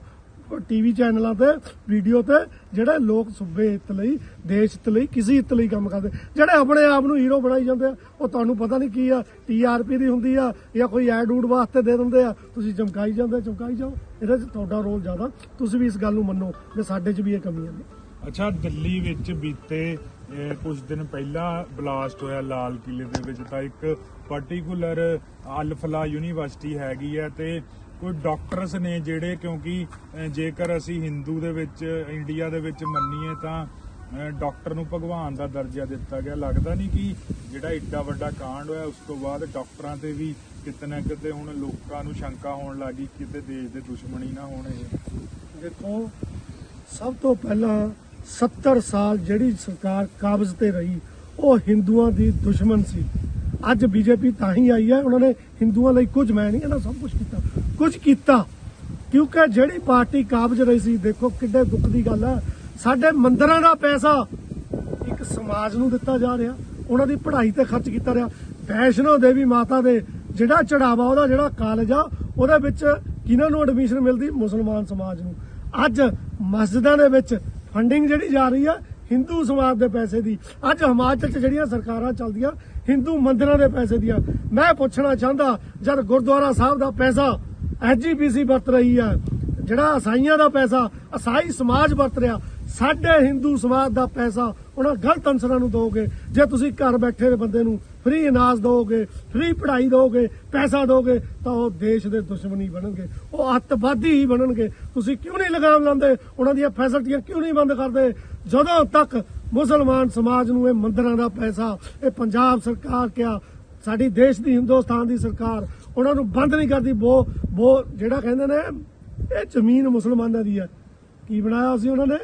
ਟੀਵੀ ਚੈਨਲਾਂ ਤੇ, ਵੀਡੀਓ ਤੇ, ਜਿਹੜੇ ਲੋਕ ਸੂਬੇ ਹਿੱਤ ਲਈ, ਦੇਸ਼ ਹਿੱਤ ਲਈ, ਕਿਸੇ ਹਿੱਤ ਲਈ ਕੰਮ ਕਰਦੇ। ਜਿਹੜੇ ਆਪਣੇ ਆਪ ਨੂੰ ਹੀਰੋ ਬਣਾਈ ਜਾਂਦੇ ਆ, ਉਹ ਤੁਹਾਨੂੰ ਪਤਾ ਨਹੀਂ ਕੀ ਆ ਟੀਆਰਪੀ ਦੀ ਹੁੰਦੀ ਆ, ਜਾਂ ਕੋਈ ਐਡ ਊਡ ਵਾਸਤੇ ਦੇ ਦਿੰਦੇ ਆ, ਤੁਸੀਂ ਚਮਕਾਈ ਜਾਂਦੇ ਚਮਕਾਈ ਜਾਓ। ਇਹਦੇ 'ਚ ਤੁਹਾਡਾ ਰੋਲ ਜ਼ਿਆਦਾ। ਤੁਸੀਂ ਵੀ ਇਸ ਗੱਲ ਨੂੰ ਮੰਨੋ ਕਿ ਸਾਡੇ 'ਚ ਵੀ ਇਹ ਕਮੀਆਂ ਨੇ ਅੱਛਾ, ਦਿੱਲੀ ਵਿੱਚ ਬੀਤੇ ਕੁਝ ਦਿਨ ਪਹਿਲਾਂ ਬਲਾਸਟ ਹੋਇਆ ਲਾਲ ਕਿਲੇ ਦੇ ਵਿੱਚ ਤਾਂ ਇੱਕ ਪਾਰਟਿਕੂਲਰ ਅਲਫਲਾ ਯੂਨੀਵਰਸਿਟੀ ਹੈਗੀ ਹੈ ਤੇ ਕੋਈ ਡਾਕਟਰਸ ਨੇ ਜਿਹੜੇ ਕਿਉਂਕਿ ਜੇਕਰ ਅਸੀਂ ਹਿੰਦੂ ਦੇ ਵਿੱਚ, ਇੰਡੀਆ ਦੇ ਵਿੱਚ ਮੰਨੀਏ ਤਾਂ ਡਾਕਟਰ ਨੂੰ ਭਗਵਾਨ ਦਾ ਦਰਜਾ ਦਿੱਤਾ ਗਿਆ। ਲੱਗਦਾ ਨਹੀਂ ਕਿ ਜਿਹੜਾ ਇੱਡਾ ਵੱਡਾ ਕਾਂਡ ਹੋਇਆ, ਉਸ ਤੋਂ ਬਾਅਦ ਡਾਕਟਰਾਂ ਤੇ ਵੀ ਕਿਤੇ ਨਾ ਕਿਤੇ ਹੁਣ ਲੋਕਾਂ ਨੂੰ ਸ਼ੰਕਾ ਹੋਣ ਲੱਗੀ ਕਿਤੇ ਦੇਸ਼ ਦੇ ਦੁਸ਼ਮਣੀ ਨਾ ਹੋਣ ਇਹ। ਦੇਖੋ, ਸਭ ਤੋਂ ਪਹਿਲਾਂ 70 ਸਾਲ ਜਿਹੜੀ ਸਰਕਾਰ ਕਾਬਜ਼ ਤੇ ਰਹੀ, ਉਹ ਹਿੰਦੂਆਂ ਦੀ ਦੁਸ਼ਮਣ ਸੀ। ਅੱਜ ਬੀਜੇਪੀ ਤਾਂ ਹੀ ਆਈ ਹੈ, ਉਹਨਾਂ ਨੇ ਹਿੰਦੂਆਂ ਲਈ ਕੁਝ, ਮੈਂ ਨਹੀਂ ਇਹਨਾਂ ਸਭ ਕੁਝ ਕੀਤਾ। ਕੁਝ ਕੀਤਾ। ਕਿਉਂਕਿ ਜਿਹੜੀ ਪਾਰਟੀ ਕਾਬਜ਼ ਰਹੀ ਸੀ, ਦੇਖੋ ਕਿੱਡੇ ਦੁੱਖ ਦੀ ਗੱਲ ਹੈ ਸਾਡੇ ਮੰਦਰਾਂ ਦਾ ਪੈਸਾ ਇੱਕ ਸਮਾਜ ਨੂੰ ਦਿੱਤਾ ਜਾ ਰਿਹਾ। ਉਹਨਾਂ ਦੀ ਪੜ੍ਹਾਈ ਤੇ ਖਰਚ ਕੀਤਾ ਰਿਹਾ। ਵੈਸ਼ਨੋ ਦੇਵੀ ਮਾਤਾ ਦੇ ਜਿਹੜਾ ਚੜਾਵਾ, ਉਹਦਾ ਜਿਹੜਾ ਕਾਲਜ ਆ, ਉਹਦੇ ਵਿੱਚ ਕਿਹਨਾਂ ਨੂੰ ਐਡਮਿਸ਼ਨ ਮਿਲਦੀ? ਮੁਸਲਮਾਨ ਸਮਾਜ ਨੂੰ। ਅੱਜ ਮਸਜਿਦਾਂ ਦੇ ਵਿੱਚ ਫੰਡਿੰਗ ਜਿਹੜੀ ਜਾ ਰਹੀ ਆ ਹਿੰਦੂ ਸਮਾਜ ਦੇ ਪੈਸੇ ਦੀ। ਅੱਜ ਹਿਮਾਚਲ 'ਚ ਜਿਹੜੀਆਂ ਸਰਕਾਰਾਂ ਚੱਲਦੀਆਂ ਹਿੰਦੂ ਮੰਦਰਾਂ ਦੇ ਪੈਸੇ ਦੀਆਂ। ਮੈਂ ਪੁੱਛਣਾ ਚਾਹੁੰਦਾ, ਜਦ ਗੁਰਦੁਆਰਾ ਸਾਹਿਬ ਦਾ ਪੈਸਾ ਐਸਜੀਪੀਸੀ ਵਰਤ ਰਹੀ ਆ। ਜਿਹੜਾ ਅਸਾਈਆਂ ਦਾ ਪੈਸਾ ਅਸਾਈ ਸਮਾਜ ਵਰਤ ਰਿਹਾ। ਸਾਡੇ ਹਿੰਦੂ ਸਮਾਜ ਦਾ ਪੈਸਾ, ਉਹਨਾਂ ਗਲਤ ਅਨਸਰਾਂ ਨੂੰ ਦੋਗੇ। ਜੇ ਤੁਸੀਂ ਘਰ ਬੈਠੇ ਦੇ ਬੰਦੇ ਨੂੰ ਫ੍ਰੀ ਇਨਾਜ ਦੋਗੇ ਫ੍ਰੀ ਪੜ੍ਹਾਈ ਦੋਗੇ, ਪੈਸਾ ਦੋਗੇ, ਤਾਂ ਉਹ ਦੇਸ਼ ਦੇ ਦੁਸ਼ਮਣੀ ਬਣਨਗੇ। ਉਹ ਅੱਤਵਾਦੀ ਹੀ ਬਣਨਗੇ। ਤੁਸੀਂ ਕਿਉਂ ਨਹੀਂ ਲਗਾਮ ਲਾਉਂਦੇ? ਉਹਨਾਂ ਦੀਆਂ ਫੈਸਿਲਿਟੀਆਂ ਕਿਉਂ ਨਹੀਂ ਬੰਦ ਕਰਦੇ? ਜਦੋਂ ਤੱਕ ਮੁਸਲਮਾਨ ਸਮਾਜ ਨੂੰ ਇਹ ਮੰਦਰਾਂ ਦਾ ਪੈਸਾ, ਇਹ ਪੰਜਾਬ ਸਰਕਾਰ ਕਿਆ? ਸਾਡੀ ਦੇਸ਼ ਦੀ ਹਿੰਦੁਸਤਾਨ ਦੀ ਸਰਕਾਰ ਉਹਨਾਂ ਨੂੰ ਬੰਦ ਨਹੀਂ ਕਰਦੀ ਬੋ ਬੋ ਜਿਹੜਾ ਕਹਿੰਦੇ ਨੇ ਇਹ ਜ਼ਮੀਨ ਮੁਸਲਮਾਨਾਂ ਦੀ ਹੈ ਕੀ ਬਣਾਇਆ ਸੀ ਉਹਨਾਂ ਨੇ?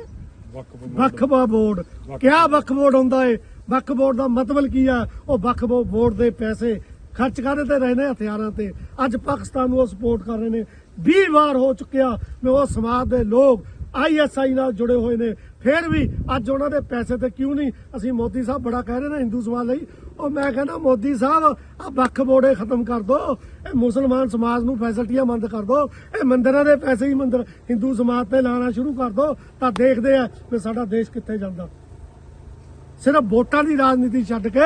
ਵਕਫ ਵਕਫਾ ਬੋਰਡ ਕਿਆ ਵਕਫ ਬੋਰਡ ਹੁੰਦਾ ਏ? ਵਕਫ ਬੋਰਡ ਦਾ ਮਤਲਬ ਕੀ ਆ? ਉਹ ਵਕਫ ਬੋਰਡ ਦੇ ਪੈਸੇ ਖਰਚ ਕਰਦੇ ਤੇ ਰਹੇ ਨੇ ਹਥਿਆਰਾਂ ਤੇ। ਅੱਜ ਪਾਕਿਸਤਾਨ ਨੂੰ ਉਹ ਸਪੋਰਟ ਕਰ ਰਹੇ ਨੇ। 20 ਵਾਰ ਹੋ ਚੁੱਕਿਆ ਮੈਂ ਉਹ ਸਮਾਜ ਦੇ ਲੋਕ ਆਈਐਸਆਈ ਨਾਲ ਜੁੜੇ ਹੋਏ ਨੇ। ਫਿਰ ਵੀ ਅੱਜ ਉਹਨਾਂ ਦੇ ਪੈਸੇ ਤੇ ਕਿਉਂ ਨਹੀਂ? ਅਸੀਂ ਮੋਦੀ ਸਾਹਿਬ ਬੜਾ ਕਹਿ ਰਹੇ ਨੇ ਹਿੰਦੂ ਸਮਾਜ ਲਈ ਉਹ ਮੈਂ ਕਹਿੰਦਾ, ਮੋਦੀ ਸਾਹਿਬ ਆ ਵੱਖ ਬੋੜੇ ਖਤਮ ਕਰ ਦੋ। ਇਹ ਮੁਸਲਮਾਨ ਸਮਾਜ ਨੂੰ ਫੈਸਿਲਿਟੀਆਂ ਬੰਦ ਕਰ ਦੋ। ਇਹ ਮੰਦਿਰਾਂ ਦੇ ਪੈਸੇ ਹੀ ਮੰਦਰ, ਹਿੰਦੂ ਸਮਾਜ ਤੇ ਲਾਣਾ ਸ਼ੁਰੂ ਕਰ ਦੋ। ਤਾਂ ਦੇਖਦੇ ਆ ਕਿ ਸਾਡਾ ਦੇਸ਼ ਕਿੱਥੇ ਜਾਂਦਾ। ਸਿਰਫ ਵੋਟਾਂ ਦੀ ਰਾਜਨੀਤੀ ਛੱਡ ਕੇ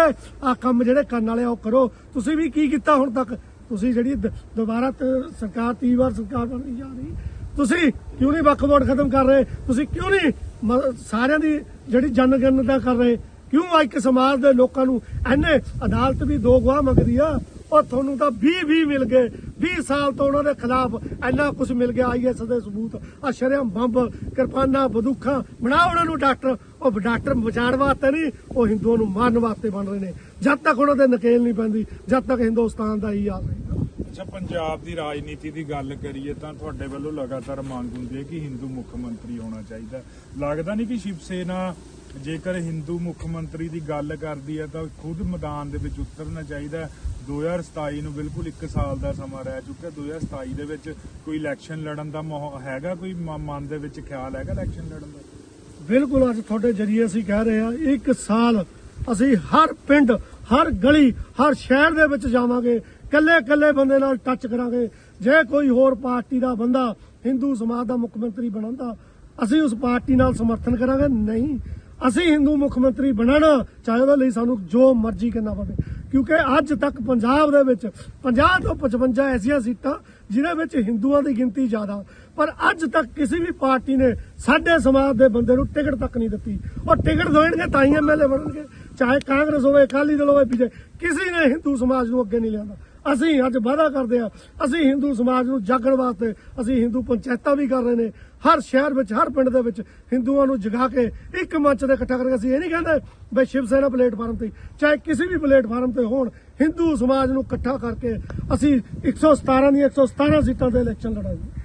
ਆ ਕੰਮ ਜਿਹੜੇ ਕਰਨ ਵਾਲੇ ਉਹ ਕਰੋ। ਤੁਸੀਂ ਵੀ ਕੀ ਕੀਤਾ ਹੁਣ ਤੱਕ? ਤੁਸੀਂ ਜਿਹੜੀ ਦੁਬਾਰਾ ਸਰਕਾਰ, ਤੀਹ ਵਾਰ ਸਰਕਾਰ ਬਣਨੀ ਜਾ ਰਹੀ। ਤੁਸੀਂ ਕਿਉਂ ਨਹੀਂ ਵੱਖ ਵੋਟ ਖਤਮ ਕਰ ਰਹੇ? ਤੁਸੀਂ ਕਿਉਂ ਨਹੀਂ ਮ- ਸਾਰਿਆਂ ਦੀ ਜਿਹੜੀ ਜਨਗਣਨਾ ਕਰ ਰਹੇ? ਕਿਉਂ ਆ ਇੱਕ ਸਮਾਜ ਦੇ ਲੋਕਾਂ ਨੂੰ? ਐਨੇ ਅਦਾਲਤ ਵੀ ਦੋ ਗਵਾਹ ਮੰਗਦੀ ਆ, ਉਹ ਤੁਹਾਨੂੰ ਤਾਂ 20 20 ਮਿਲ ਗਏ। 20 ਸਾਲ ਤੋਂ ਉਹਨਾਂ ਦੇ ਖਿਲਾਫ ਇੰਨਾ ਕੁਝ ਮਿਲ ਗਿਆ ਆਈਐਸ ਦੇ ਸਬੂਤ ਆ ਸ਼ਰਮ ਬੰਬ, ਕਿਰਪਾਨਾਂ, ਬੰਦੂਕਾਂ, ਬਣਾ ਉਹਨਾਂ ਨੂੰ ਡਾਕਟਰ। ਉਹ ਡਾਕਟਰ ਬਚਾਉਣ ਵਾਸਤੇ ਨਹੀਂ, ਉਹ ਹਿੰਦੂਆਂ ਨੂੰ ਮਾਰਨ ਵਾਸਤੇ ਬਣ ਰਹੇ ਨੇ। ਜਦ ਤੱਕ ਉਹਨਾਂ ਦੇ ਨਕੇਲ ਨਹੀਂ ਪੈਂਦੀ, ਜਦ ਤੱਕ ਹਿੰਦੁਸਤਾਨ ਦਾ ਹੀ ਹਾਲ ਰਹੇਗਾ। ਅੱਛਾ, ਪੰਜਾਬ ਦੀ ਰਾਜਨੀਤੀ ਦੀ ਗੱਲ ਕਰੀਏ ਤਾਂ ਤੁਹਾਡੇ ਵੱਲੋਂ ਲਗਾਤਾਰ ਮੰਗ ਹੁੰਦੀ ਹੈ ਕਿ ਹਿੰਦੂ ਮੁੱਖ ਮੰਤਰੀ ਹੋਣਾ ਚਾਹੀਦਾ। ਲੱਗਦਾ ਨਹੀਂ ਕਿ ਸ਼ਿਵ ਸੇਨਾ ਜੇਕਰ ਹਿੰਦੂ ਮੁੱਖ ਮੰਤਰੀ ਦੀ ਗੱਲ ਕਰਦੀ ਹੈ ਤਾਂ ਖੁਦ ਮੈਦਾਨ ਦੇ ਵਿੱਚ ਉਤਰਨਾ ਚਾਹੀਦਾ ਹੈ। 2027 ਨੂੰ ਬਿਲਕੁਲ 1 ਸਾਲ ਦਾ ਸਮਾਂ ਰਹਿ ਚੁੱਕਾ 2027 ਦੇ ਵਿੱਚ ਕੋਈ ਇਲੈਕਸ਼ਨ ਲੜਨ ਦਾ ਮਾਹੌਲ ਹੈਗਾ ਕੋਈ ਮਨ ਦੇ ਵਿੱਚ ਖਿਆਲ ਹੈਗਾ ਇਲੈਕਸ਼ਨ ਲੜਨ ਦਾ? ਬਿਲਕੁਲ ਅੱਜ ਤੁਹਾਡੇ ਜਰੀਏ ਅਸੀਂ ਕਹਿ ਰਹੇ ਹਾਂ, ਇੱਕ ਸਾਲ ਅਸੀਂ ਹਰ ਪਿੰਡ, ਹਰ ਗਲੀ, ਹਰ ਸ਼ਹਿਰ ਦੇ ਵਿੱਚ ਜਾਵਾਂਗੇ ਕੱਲੇ ਕੱਲੇ ਬੰਦੇ ਨਾਲ ਟੱਚ ਕਰਾਂਗੇ। ਜੇ ਕੋਈ ਹੋਰ ਪਾਰਟੀ ਦਾ ਬੰਦਾ ਹਿੰਦੂ ਸਮਾਜ ਦਾ ਮੁੱਖ ਮੰਤਰੀ ਬਣਾਉਂਦਾ ਅਸੀਂ ਉਸ ਪਾਰਟੀ ਨਾਲ ਸਮਰਥਨ ਕਰਾਂਗੇ। ਨਹੀਂ ਅਸੀਂ ਹਿੰਦੂ ਮੁੱਖ ਮੰਤਰੀ ਬਣਾਣਾ ਚਾਹੇ ਉਹਦੇ ਲਈ ਸਾਨੂੰ ਜੋ ਮਰਜ਼ੀ ਕਰਨਾ ਪਵੇ ਕਿਉਂਕਿ ਅੱਜ ਤੱਕ ਪੰਜਾਬ ਦੇ ਵਿੱਚ 50 ਤੋਂ 55 ਐਸੀਆਂ ਸੀਟਾਂ ਜਿਨ੍ਹਾਂ ਵਿੱਚ ਹਿੰਦੂਆਂ ਦੀ ਗਿਣਤੀ ਜ਼ਿਆਦਾ। ਪਰ ਅੱਜ ਤੱਕ ਕਿਸੇ ਵੀ ਪਾਰਟੀ ਨੇ ਸਾਡੇ ਸਮਾਜ ਦੇ ਬੰਦੇ ਨੂੰ ਟਿਕਟ ਤੱਕ ਨਹੀਂ ਦਿੱਤੀ। ਉਹ ਟਿਕਟ ਦੇਣਗੇ ਤਾਂ ਹੀ ਐਮਐਲਏ ਬਣਨਗੇ। ਚਾਹੇ ਕਾਂਗਰਸ ਹੋਵੇ, ਅਕਾਲੀ ਦਲ ਹੋਵੇ ਬੀਜੇ ਕਿਸੇ ਨੇ ਹਿੰਦੂ ਸਮਾਜ ਨੂੰ ਅੱਗੇ ਨਹੀਂ ਲਿਆਂਦਾ। ਅਸੀਂ ਅੱਜ ਵਾਅਦਾ ਕਰਦੇ ਹਾਂ, ਅਸੀਂ ਹਿੰਦੂ ਸਮਾਜ ਨੂੰ ਜਾਗਣ ਵਾਸਤੇ, ਅਸੀਂ ਹਿੰਦੂ ਪੰਚਾਇਤਾਂ ਵੀ ਕਰ ਰਹੇ ਨੇ। ਹਰ ਸ਼ਹਿਰ ਵਿੱਚ, ਹਰ ਪਿੰਡ ਦੇ ਵਿੱਚ ਹਿੰਦੂਆਂ ਨੂੰ ਜਗਾ ਕੇ ਇੱਕ ਮੰਚ ਤੇ ਇਕੱਠਾ ਕਰਕੇ ਅਸੀਂ ਇਹ ਨਹੀਂ ਕਹਿੰਦੇ ਬਈ ਸ਼ਿਵ ਸੈਨਾ ਪਲੇਟਫਾਰਮ ਤੇ, ਚਾਹੇ ਕਿਸੇ ਵੀ ਪਲੇਟਫਾਰਮ ਤੇ ਹੋਣ, ਹਿੰਦੂ ਸਮਾਜ ਨੂੰ ਇਕੱਠਾ ਕਰਕੇ ਅਸੀਂ 117 ਦੀਆਂ 117 ਸੀਟਾਂ ਤੇ ਇਲੈਕਸ਼ਨ ਲੜਾਂਗੇ।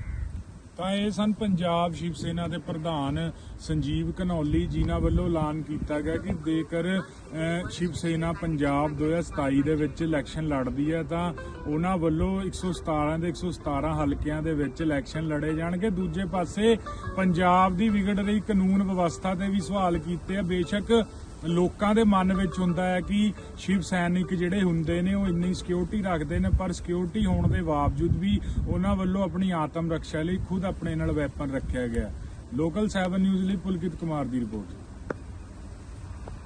ਤਾਂ ਇਹ ਸਨ ਪੰਜਾਬ ਸ਼ਿਵ ਸੈਨਾ ਦੇ ਪ੍ਰਧਾਨ ਸੰਜੀਵ ਘਨੌਲੀ ਜਿਨ੍ਹਾਂ ਵੱਲੋਂ ਐਲਾਨ ਕੀਤਾ ਗਿਆ ਕਿ ਜੇਕਰ ਸ਼ਿਵ ਸੈਨਾ ਪੰਜਾਬ 2027 ਦੇ ਵਿੱਚ ਇਲੈਕਸ਼ਨ ਲੜਦੀ ਹੈ, ਤਾਂ ਉਹਨਾਂ ਵੱਲੋਂ 117 ਦੇ 117 ਹਲਕਿਆਂ ਦੇ ਵਿੱਚ ਇਲੈਕਸ਼ਨ ਲੜੇ ਜਾਣਗੇ। ਦੂਜੇ ਪਾਸੇ, ਪੰਜਾਬ ਦੀ ਵਿਗੜ ਰਹੀ ਕਾਨੂੰਨ ਵਿਵਸਥਾ ਤੇ ਵੀ ਸਵਾਲ ਕੀਤੇ ਆ। ਬੇਸ਼ੱਕ ਲੋਕਾਂ ਦੇ ਮਨ ਵਿੱਚ ਹੁੰਦਾ ਹੈ ਕਿ ਸ਼ਿਵ ਸੈਨਿਕ ਜਿਹੜੇ ਹੁੰਦੇ ਨੇ, ਉਹ ਇੰਨੀ ਸਿਕਿਉਰਿਟੀ ਰੱਖਦੇ ਨੇ, ਪਰ ਸਿਕਿਉਰਿਟੀ ਹੋਣ ਦੇ ਬਾਵਜੂਦ ਵੀ ਉਹਨਾਂ ਵੱਲੋਂ ਆਪਣੀ ਆਤਮ ਰੱਖਿਆ ਲਈ ਖੁਦ ਆਪਣੇ ਨਾਲ ਵੈਪਨ ਰੱਖਿਆ ਗਿਆ ਲੋਕਲ 7 ਨਿਊਜ਼ ਲਈ ਪੁਲਕਿਤ ਕੁਮਾਰ ਦੀ ਰਿਪੋਰਟ।